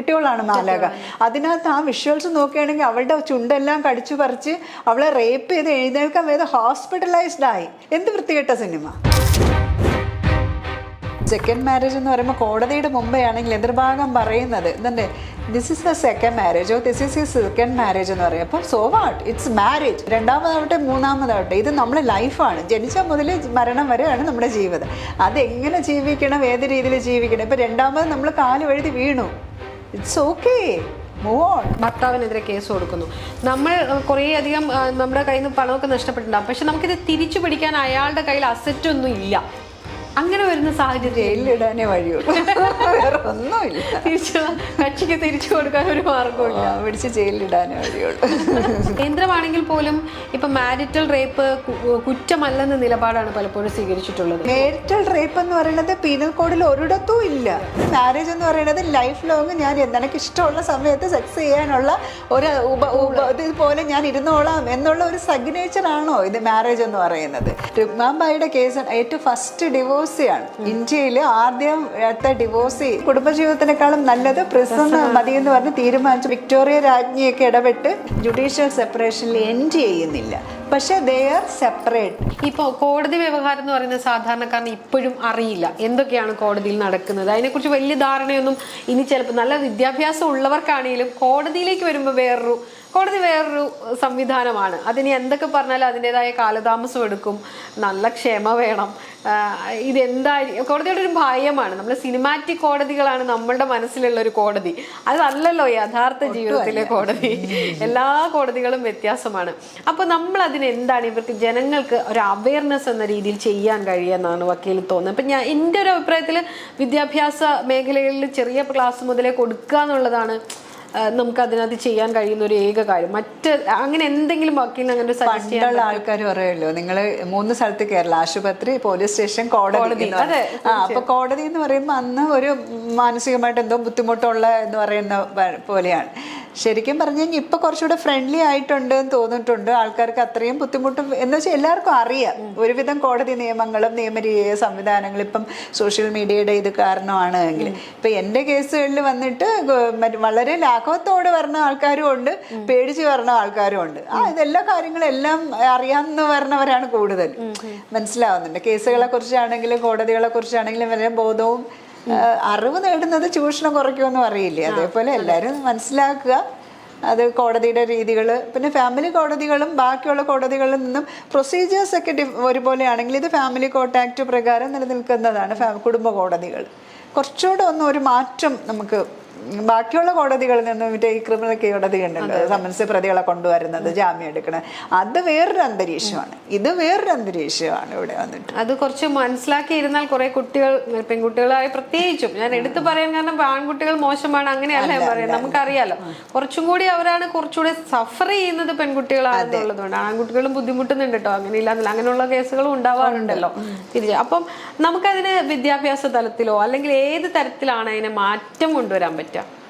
കെട്ടിയോളാണ് നാലക. അതിനകത്ത് ആ വിഷ്വൽസ് നോക്കുകയാണെങ്കിൽ അവളുടെ ചുണ്ടെല്ലാം കടിച്ചു പറിച്ച് അവളെ റേപ്പ് ചെയ്ത് എഴുന്നേൽക്കാൻ വേദ ഹോസ്പിറ്റലൈസ്ഡ് ആയി. എന്ത് വൃത്തികെട്ട സിനിമ സെക്കൻഡ് മാരേജ് എന്ന് പറയുമ്പോൾ കോടതിയുടെ മുമ്പേ ആണെങ്കിൽ എതിർഭാഗം പറയുന്നത് എന്തെ this is the second marriage or this is ഈ സെക്കൻഡ് മാരേജ് എന്ന് പറയും. അപ്പം സോ വാട്ട് ഇറ്റ്സ് മാരേജ് രണ്ടാമതാവട്ടെ മൂന്നാമതാവട്ടെ ഇത് നമ്മുടെ ലൈഫാണ് ജനിച്ച മുതൽ മരണം വരെയാണ് നമ്മുടെ ജീവിതം. അതെങ്ങനെ ജീവിക്കണം ഏത് രീതിയിൽ ജീവിക്കണം? ഇപ്പം രണ്ടാമത് നമ്മൾ കാലു വഴുതി വീണു. ഇറ്റ്സ് ഓക്കെ ഭർത്താവിനെതിരെ കേസ് കൊടുക്കുന്നു. നമ്മൾ കുറേ അധികം നമ്മുടെ കയ്യിൽ നിന്ന് പണമൊക്കെ നഷ്ടപ്പെട്ടിട്ടുണ്ടാവും പക്ഷെ നമുക്കിത് തിരിച്ചു പിടിക്കാൻ അയാളുടെ കയ്യിൽ അസറ്റ് ഒന്നും ഇല്ല. അങ്ങനെ വരുന്ന സാഹചര്യം ജയിലിലിടാനേ വഴിയുള്ളൂ. വേറെ ഒന്നുമില്ല തിരിച്ചു കക്ഷിക്ക് തിരിച്ചു കൊടുക്കാൻ ഒരു മാർഗമില്ല പിടിച്ച് ജയിലിലിടാനേ വഴിയുള്ളൂ. കേന്ദ്രമാണെങ്കിൽ പോലും ഇപ്പൊ മാരിറ്റൽ റേപ്പ് കുറ്റമല്ലെന്ന നിലപാടാണ് പലപ്പോഴും സ്വീകരിച്ചിട്ടുള്ളത്. മാരിറ്റൽ റേപ്പ് എന്ന് പറയുന്നത് പീനൽ കോഡിൽ ഒരിടത്തും ഇല്ല. മാരേജ് എന്ന് പറയുന്നത് ലൈഫ് ലോങ് ഞാൻ എനിക്ക് ഇഷ്ടമുള്ള സമയത്ത് സെക്സ് ചെയ്യാനുള്ള ഒരു ഉപ ഇതുപോലെ ഞാൻ ഇരുന്നോളാം എന്നുള്ള ഒരു സിഗ്നേച്ചർ ആണോ ഇത് മാരേജ് എന്ന് പറയുന്നത്? രുക്മാബായിയുടെ കേസ് ഏറ്റവും ഫസ്റ്റ് ഡിവോഴ്സിയാണ്. ഇന്ത്യയിൽ ആദ്യത്തെ ഡിവോഴ്സി കുടുംബജീവിതത്തിനേക്കാളും നല്ലത് പ്രിസൺ മതി എന്ന് പറഞ്ഞ് തീരുമാനിച്ചു. വിക്ടോറിയ രാജ്ഞിയൊക്കെ ഇടപെട്ട് ജുഡീഷ്യൽ സെപ്പറേഷനിൽ എൻഡ് ചെയ്യുന്നില്ല. പക്ഷെ ദേ ആർ സെപ്പറേറ്റ് ഇപ്പോൾ കോടതി വ്യവഹാരം എന്ന് പറയുന്നത് സാധാരണക്കാരന് ഇപ്പോഴും അറിയില്ല. എന്തൊക്കെയാണ് കോടതിയിൽ നടക്കുന്നത്? അതിനെക്കുറിച്ച് വലിയ ധാരണയൊന്നും ഇനി ചിലപ്പോൾ നല്ല വിദ്യാഭ്യാസം ഉള്ളവർക്കാണെങ്കിലും കോടതിയിലേക്ക് വരുമ്പോൾ വേറൊരു കോടതി വേറൊരു സംവിധാനമാണ്. അതിന് എന്തൊക്കെ പറഞ്ഞാലും അതിന്റെതായ കാലതാമസം എടുക്കും. നല്ല ക്ഷമ വേണം. ഇതെന്തായിരിക്കും കോടതിയുടെ ഒരു ഭയമാണ്. നമ്മൾ സിനിമാറ്റിക് കോടതികളാണ് നമ്മളുടെ മനസ്സിലുള്ള ഒരു കോടതി. അതല്ലല്ലോ യഥാർത്ഥ ജീവിതത്തിലെ കോടതി. എല്ലാ കോടതികളും വ്യത്യാസമാണ്. അപ്പോൾ നമ്മൾ അതിന് എന്താണ് ഇവർക്ക് ജനങ്ങൾക്ക് ഒരു അവയർനെസ് എന്ന രീതിയിൽ ചെയ്യാൻ കഴിയുമെന്നാണ് വക്കീൽ തോന്നുന്നത്. അപ്പം ഞാൻ എന്റെ ഒരു അഭിപ്രായത്തിൽ വിദ്യാഭ്യാസ മേഖലകളിൽ ചെറിയ ക്ലാസ് മുതലേ കൊടുക്കുക എന്നുള്ളതാണ് നമുക്ക് അതിനകത്ത് ചെയ്യാൻ കഴിയുന്ന ഒരു ഏക കാര്യം. മറ്റ് അങ്ങനെ എന്തെങ്കിലും വക്കീലിന് അങ്ങനെ സജസ്റ്റ് ചെയ്യാൻ ആൾക്കാർ പറയുമല്ലോ നിങ്ങൾ മൂന്ന് സ്ഥലത്ത് കേരള ആശുപത്രി പോലീസ് സ്റ്റേഷൻ കോടതി അപ്പൊ കോടതി എന്ന് പറയുമ്പോൾ അന്ന് ഒരു മാനസികമായിട്ട് എന്തോ ബുദ്ധിമുട്ടുള്ള എന്ന് പറയുന്ന പോലെയാണ്. ശരിക്കും പറഞ്ഞു കഴിഞ്ഞാൽ ഇപ്പൊ കുറച്ചുകൂടെ ഫ്രണ്ട്ലി ആയിട്ടുണ്ട് എന്ന് തോന്നിയിട്ടുണ്ട്. ആൾക്കാർക്ക് അത്രയും ബുദ്ധിമുട്ടും എന്ന് വെച്ചാൽ എല്ലാവർക്കും അറിയാം. ഒരുവിധം കോടതി നിയമങ്ങളും നിയമരീയ സംവിധാനങ്ങളും ഇപ്പം സോഷ്യൽ മീഡിയയുടെ ഇത് കാരണമാണ്. എങ്കിൽ ഇപ്പൊ എന്റെ കേസുകളിൽ വന്നിട്ട് വളരെ ലാഘവത്തോട് വരുന്ന ആൾക്കാരും ഉണ്ട് പേടിച്ച് വരണ ആൾക്കാരും ഉണ്ട്. ആ ഇതെല്ലാ കാര്യങ്ങളും എല്ലാം അറിയാമെന്ന് പറഞ്ഞവരാണ് കൂടുതൽ. മനസ്സിലാവുന്നുണ്ട്. കേസുകളെ കുറിച്ചാണെങ്കിലും കോടതികളെ കുറിച്ചാണെങ്കിലും വളരെ ബോധവും അറിവ് നേടുന്നത് ചൂഷണം കുറയ്ക്കുമെന്നും അറിയില്ലേ? അതേപോലെ എല്ലാവരും മനസ്സിലാക്കുക. അത് കോടതിയുടെ രീതികൾ പിന്നെ ഫാമിലി കോടതികളും ബാക്കിയുള്ള കോടതികളിൽ നിന്നും പ്രൊസീജിയേഴ്സ് ഒക്കെ ഡി- ഒരുപോലെയാണെങ്കിൽ ഇത് ഫാമിലി കോർട്ട് ആക്ട് പ്രകാരം നിലനിൽക്കുന്നതാണ് കുടുംബ കോടതികൾ. കുറച്ചുകൂടെ ഒന്ന് ഒരു മാറ്റം നമുക്ക് ബാക്കിയുള്ള കോടതികളിൽ നിന്നും മറ്റേ ഈ ക്രിമിനൽ കോടതി ഉണ്ടല്ലോ സമൻസ് പ്രതികളെ കൊണ്ടുവരുന്നത് ജാമ്യം എടുക്കണത്. അത് വേറൊരു അന്തരീക്ഷമാണ്. ഇത് വേറൊരു അന്തരീക്ഷമാണ് ഇവിടെ വന്നിട്ട്. അത് കുറച്ച് മനസ്സിലാക്കിയിരുന്നാൽ കുറെ കുട്ടികൾ പെൺകുട്ടികളായി പ്രത്യേകിച്ചും. ഞാൻ എടുത്തു പറയാൻ കാരണം ആൺകുട്ടികൾ മോശമാണ് അങ്ങനെയല്ല ഞാൻ പറയാം നമുക്കറിയാലോ. കുറച്ചും കൂടി അവരാണ് കുറച്ചുകൂടി സഫർ ചെയ്യുന്നത് പെൺകുട്ടികളാണെന്നുള്ളതുകൊണ്ട്. ആൺകുട്ടികളും ബുദ്ധിമുട്ടുന്നുണ്ട് കേട്ടോ. അങ്ങനെ ഇല്ലാന്നില്ല അങ്ങനെയുള്ള കേസുകളും ഉണ്ടാവാറുണ്ടല്ലോ. തിരിച്ച് അപ്പം നമുക്കതിന് വിദ്യാഭ്യാസ തലത്തിലോ അല്ലെങ്കിൽ ഏത് തരത്തിലാണ് അതിനെ മാറ്റം കൊണ്ടുവരാൻ പറ്റുക?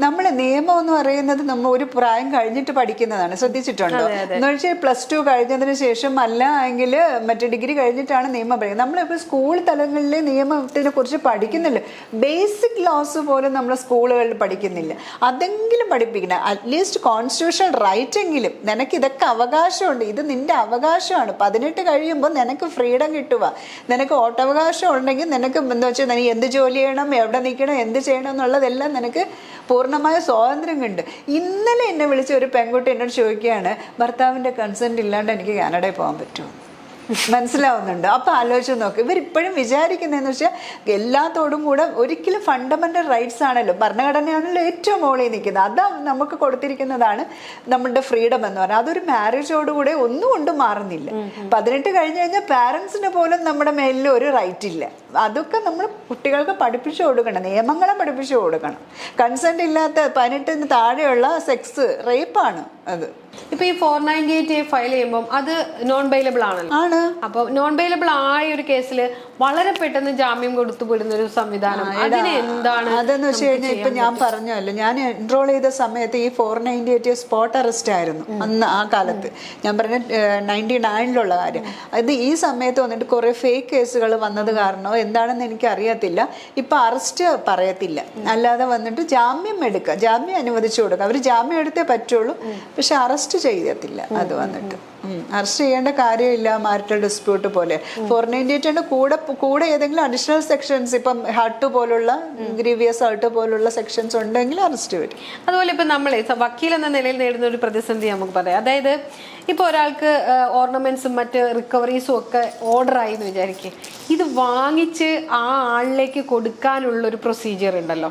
നമ്മൾ നിയമം എന്ന് പറയുന്നത് നമ്മൾ ഒരു പ്രായം കഴിഞ്ഞിട്ട് പഠിക്കുന്നതാണ്. ശ്രദ്ധിച്ചിട്ടുണ്ടോ? എന്ന് വെച്ചാൽ പ്ലസ് ടു കഴിഞ്ഞതിന് ശേഷം അല്ല എങ്കിൽ മറ്റേ ഡിഗ്രി കഴിഞ്ഞിട്ടാണ് നിയമം പഠിക്കുന്നത് നമ്മളിപ്പോൾ സ്കൂൾ തലങ്ങളിൽ നിയമത്തിനെ കുറിച്ച് പഠിക്കുന്നില്ല. ബേസിക് ലോസ് പോലും നമ്മൾ സ്കൂളുകളിൽ പഠിക്കുന്നില്ല. അതെങ്കിലും പഠിപ്പിക്കണം. അറ്റ്ലീസ്റ്റ് കോൺസ്റ്റിറ്റ്യൂഷൻ റൈറ്റ് എങ്കിലും നിനക്ക് ഇതൊക്കെ അവകാശമുണ്ട്. ഇത് നിന്റെ അവകാശമാണ്. പതിനെട്ട് കഴിയുമ്പോൾ നിനക്ക് ഫ്രീഡം കിട്ടുക. നിനക്ക് ഓട്ടവകാശം ഉണ്ടെങ്കിൽ നിനക്ക് എന്താ വെച്ചാൽ നീ എന്ത് ജോലി ചെയ്യണം? എവിടെ നിൽക്കണം? എന്ത് ചെയ്യണം? എന്നുള്ളതെല്ലാം നിനക്ക് പൂർണമായ സ്വാതന്ത്ര്യം കണ്ട്. ഇന്നലെ എന്നെ വിളിച്ച ഒരു പെൺകുട്ടി എന്നോട് ചോദിക്കുകയാണ് ഭർത്താവിന്റെ കൺസെന്റ് ഇല്ലാണ്ട് എനിക്ക് കാനഡയിൽ പോകാൻ പറ്റുമോ? മനസ്സിലാവുന്നുണ്ട്. അപ്പോൾ ആലോചിച്ച് നോക്ക്. ഇവരിപ്പോഴും വിചാരിക്കുന്നതെന്ന് വെച്ചാൽ എല്ലാത്തോടും കൂടെ ഒരിക്കലും ഫണ്ടമെന്റൽ റൈറ്റ്സ് ആണല്ലോ. ഭരണഘടനയാണല്ലോ ഏറ്റവും മുകളിൽ നിൽക്കുന്നത്. അത് നമുക്ക് കൊടുത്തിരിക്കുന്നതാണ് നമ്മുടെ ഫ്രീഡം എന്ന് പറയുന്നത് അതൊരു മാരേജോടുകൂടെ ഒന്നും കൊണ്ടും മാറുന്നില്ല. പതിനെട്ട് കഴിഞ്ഞ് കഴിഞ്ഞാൽ പാരൻസിന് പോലും നമ്മുടെ മേലിൽ ഒരു റൈറ്റ് ഇല്ല. അതൊക്കെ നമ്മൾ കുട്ടികൾക്ക് പഠിപ്പിച്ചു കൊടുക്കണം. നിയമങ്ങളെ പഠിപ്പിച്ചു കൊടുക്കണം. കൺസെന്റ് ഇല്ലാത്ത പതിനെട്ടിന് താഴെയുള്ള സെക്സ് റേപ്പാണ് അത്. ഇപ്പൊ ഈ ഫോർ നയന്റി എയ്റ്റ് ഫയൽ ചെയ്യുമ്പോൾ അത് നോൺ ബൈലബിൾ ആണല്ലോ. ആണ്. അപ്പൊ നോൺ ബൈലബിൾ ആയ ഒരു കേസിൽ വളരെ പെട്ടെന്ന് ജാമ്യം കൊടുത്തു പോരുന്ന ഒരു സംവിധാനം. അതിന് എന്താണ് അതെന്ന് വെച്ച് കഴിഞ്ഞാൽ ഇപ്പൊ ഞാൻ പറഞ്ഞല്ലോ ഞാൻ എൻറോൾ ചെയ്ത സമയത്ത് ഈ four ninety eight spot arrest ആയിരുന്നു അന്ന് ആ കാലത്ത്. ഞാൻ പറഞ്ഞ നയന്റി നയനിലുള്ള കാര്യം. അത് ഈ സമയത്ത് വന്നിട്ട് കുറെ ഫേക്ക് കേസുകൾ വന്നത് കാരണോ എന്താണെന്ന് എനിക്ക് അറിയത്തില്ല ഇപ്പം അറസ്റ്റ് പറയത്തില്ല. അല്ലാതെ വന്നിട്ട് ജാമ്യം എടുക്കുക ജാമ്യം അനുവദിച്ചു കൊടുക്കുക അവർ ജാമ്യം എടുത്തേ പറ്റുള്ളൂ. പക്ഷെ അറസ്റ്റ് ചെയ്യത്തില്ല. അത് വന്നിട്ട്. അറസ്റ്റ് ചെയ്യേണ്ട കാര്യമില്ല മാരിറ്റൽ ഡിസ്പ്യൂട്ട് പോലെ. നയന്റി എയ്റ്റിന്റെ കൂടെ കൂടെ ഏതെങ്കിലും അഡീഷണൽ സെക്ഷൻസ് ഇപ്പം ഹട്ട് പോലുള്ള ഗ്രീവിയസ് ഹട്ട് പോലുള്ള സെക്ഷൻസ് ഉണ്ടെങ്കിൽ അറസ്റ്റ് വരും. അതുപോലെ ഇപ്പം നമ്മൾ വക്കീൽ എന്ന നിലയിൽ നേടുന്ന ഒരു പ്രതിസന്ധി നമുക്ക് പറയാം. അതായത് ഇപ്പോൾ ഒരാൾക്ക് ഓർണമെന്റ്സും മറ്റ് റിക്കവറീസും ഒക്കെ ഓർഡറായി എന്ന് വിചാരിക്കുക ഇത് വാങ്ങിച്ച് ആ ആളിലേക്ക് കൊടുക്കാനുള്ള ഒരു പ്രൊസീജിയർ ഉണ്ടല്ലോ.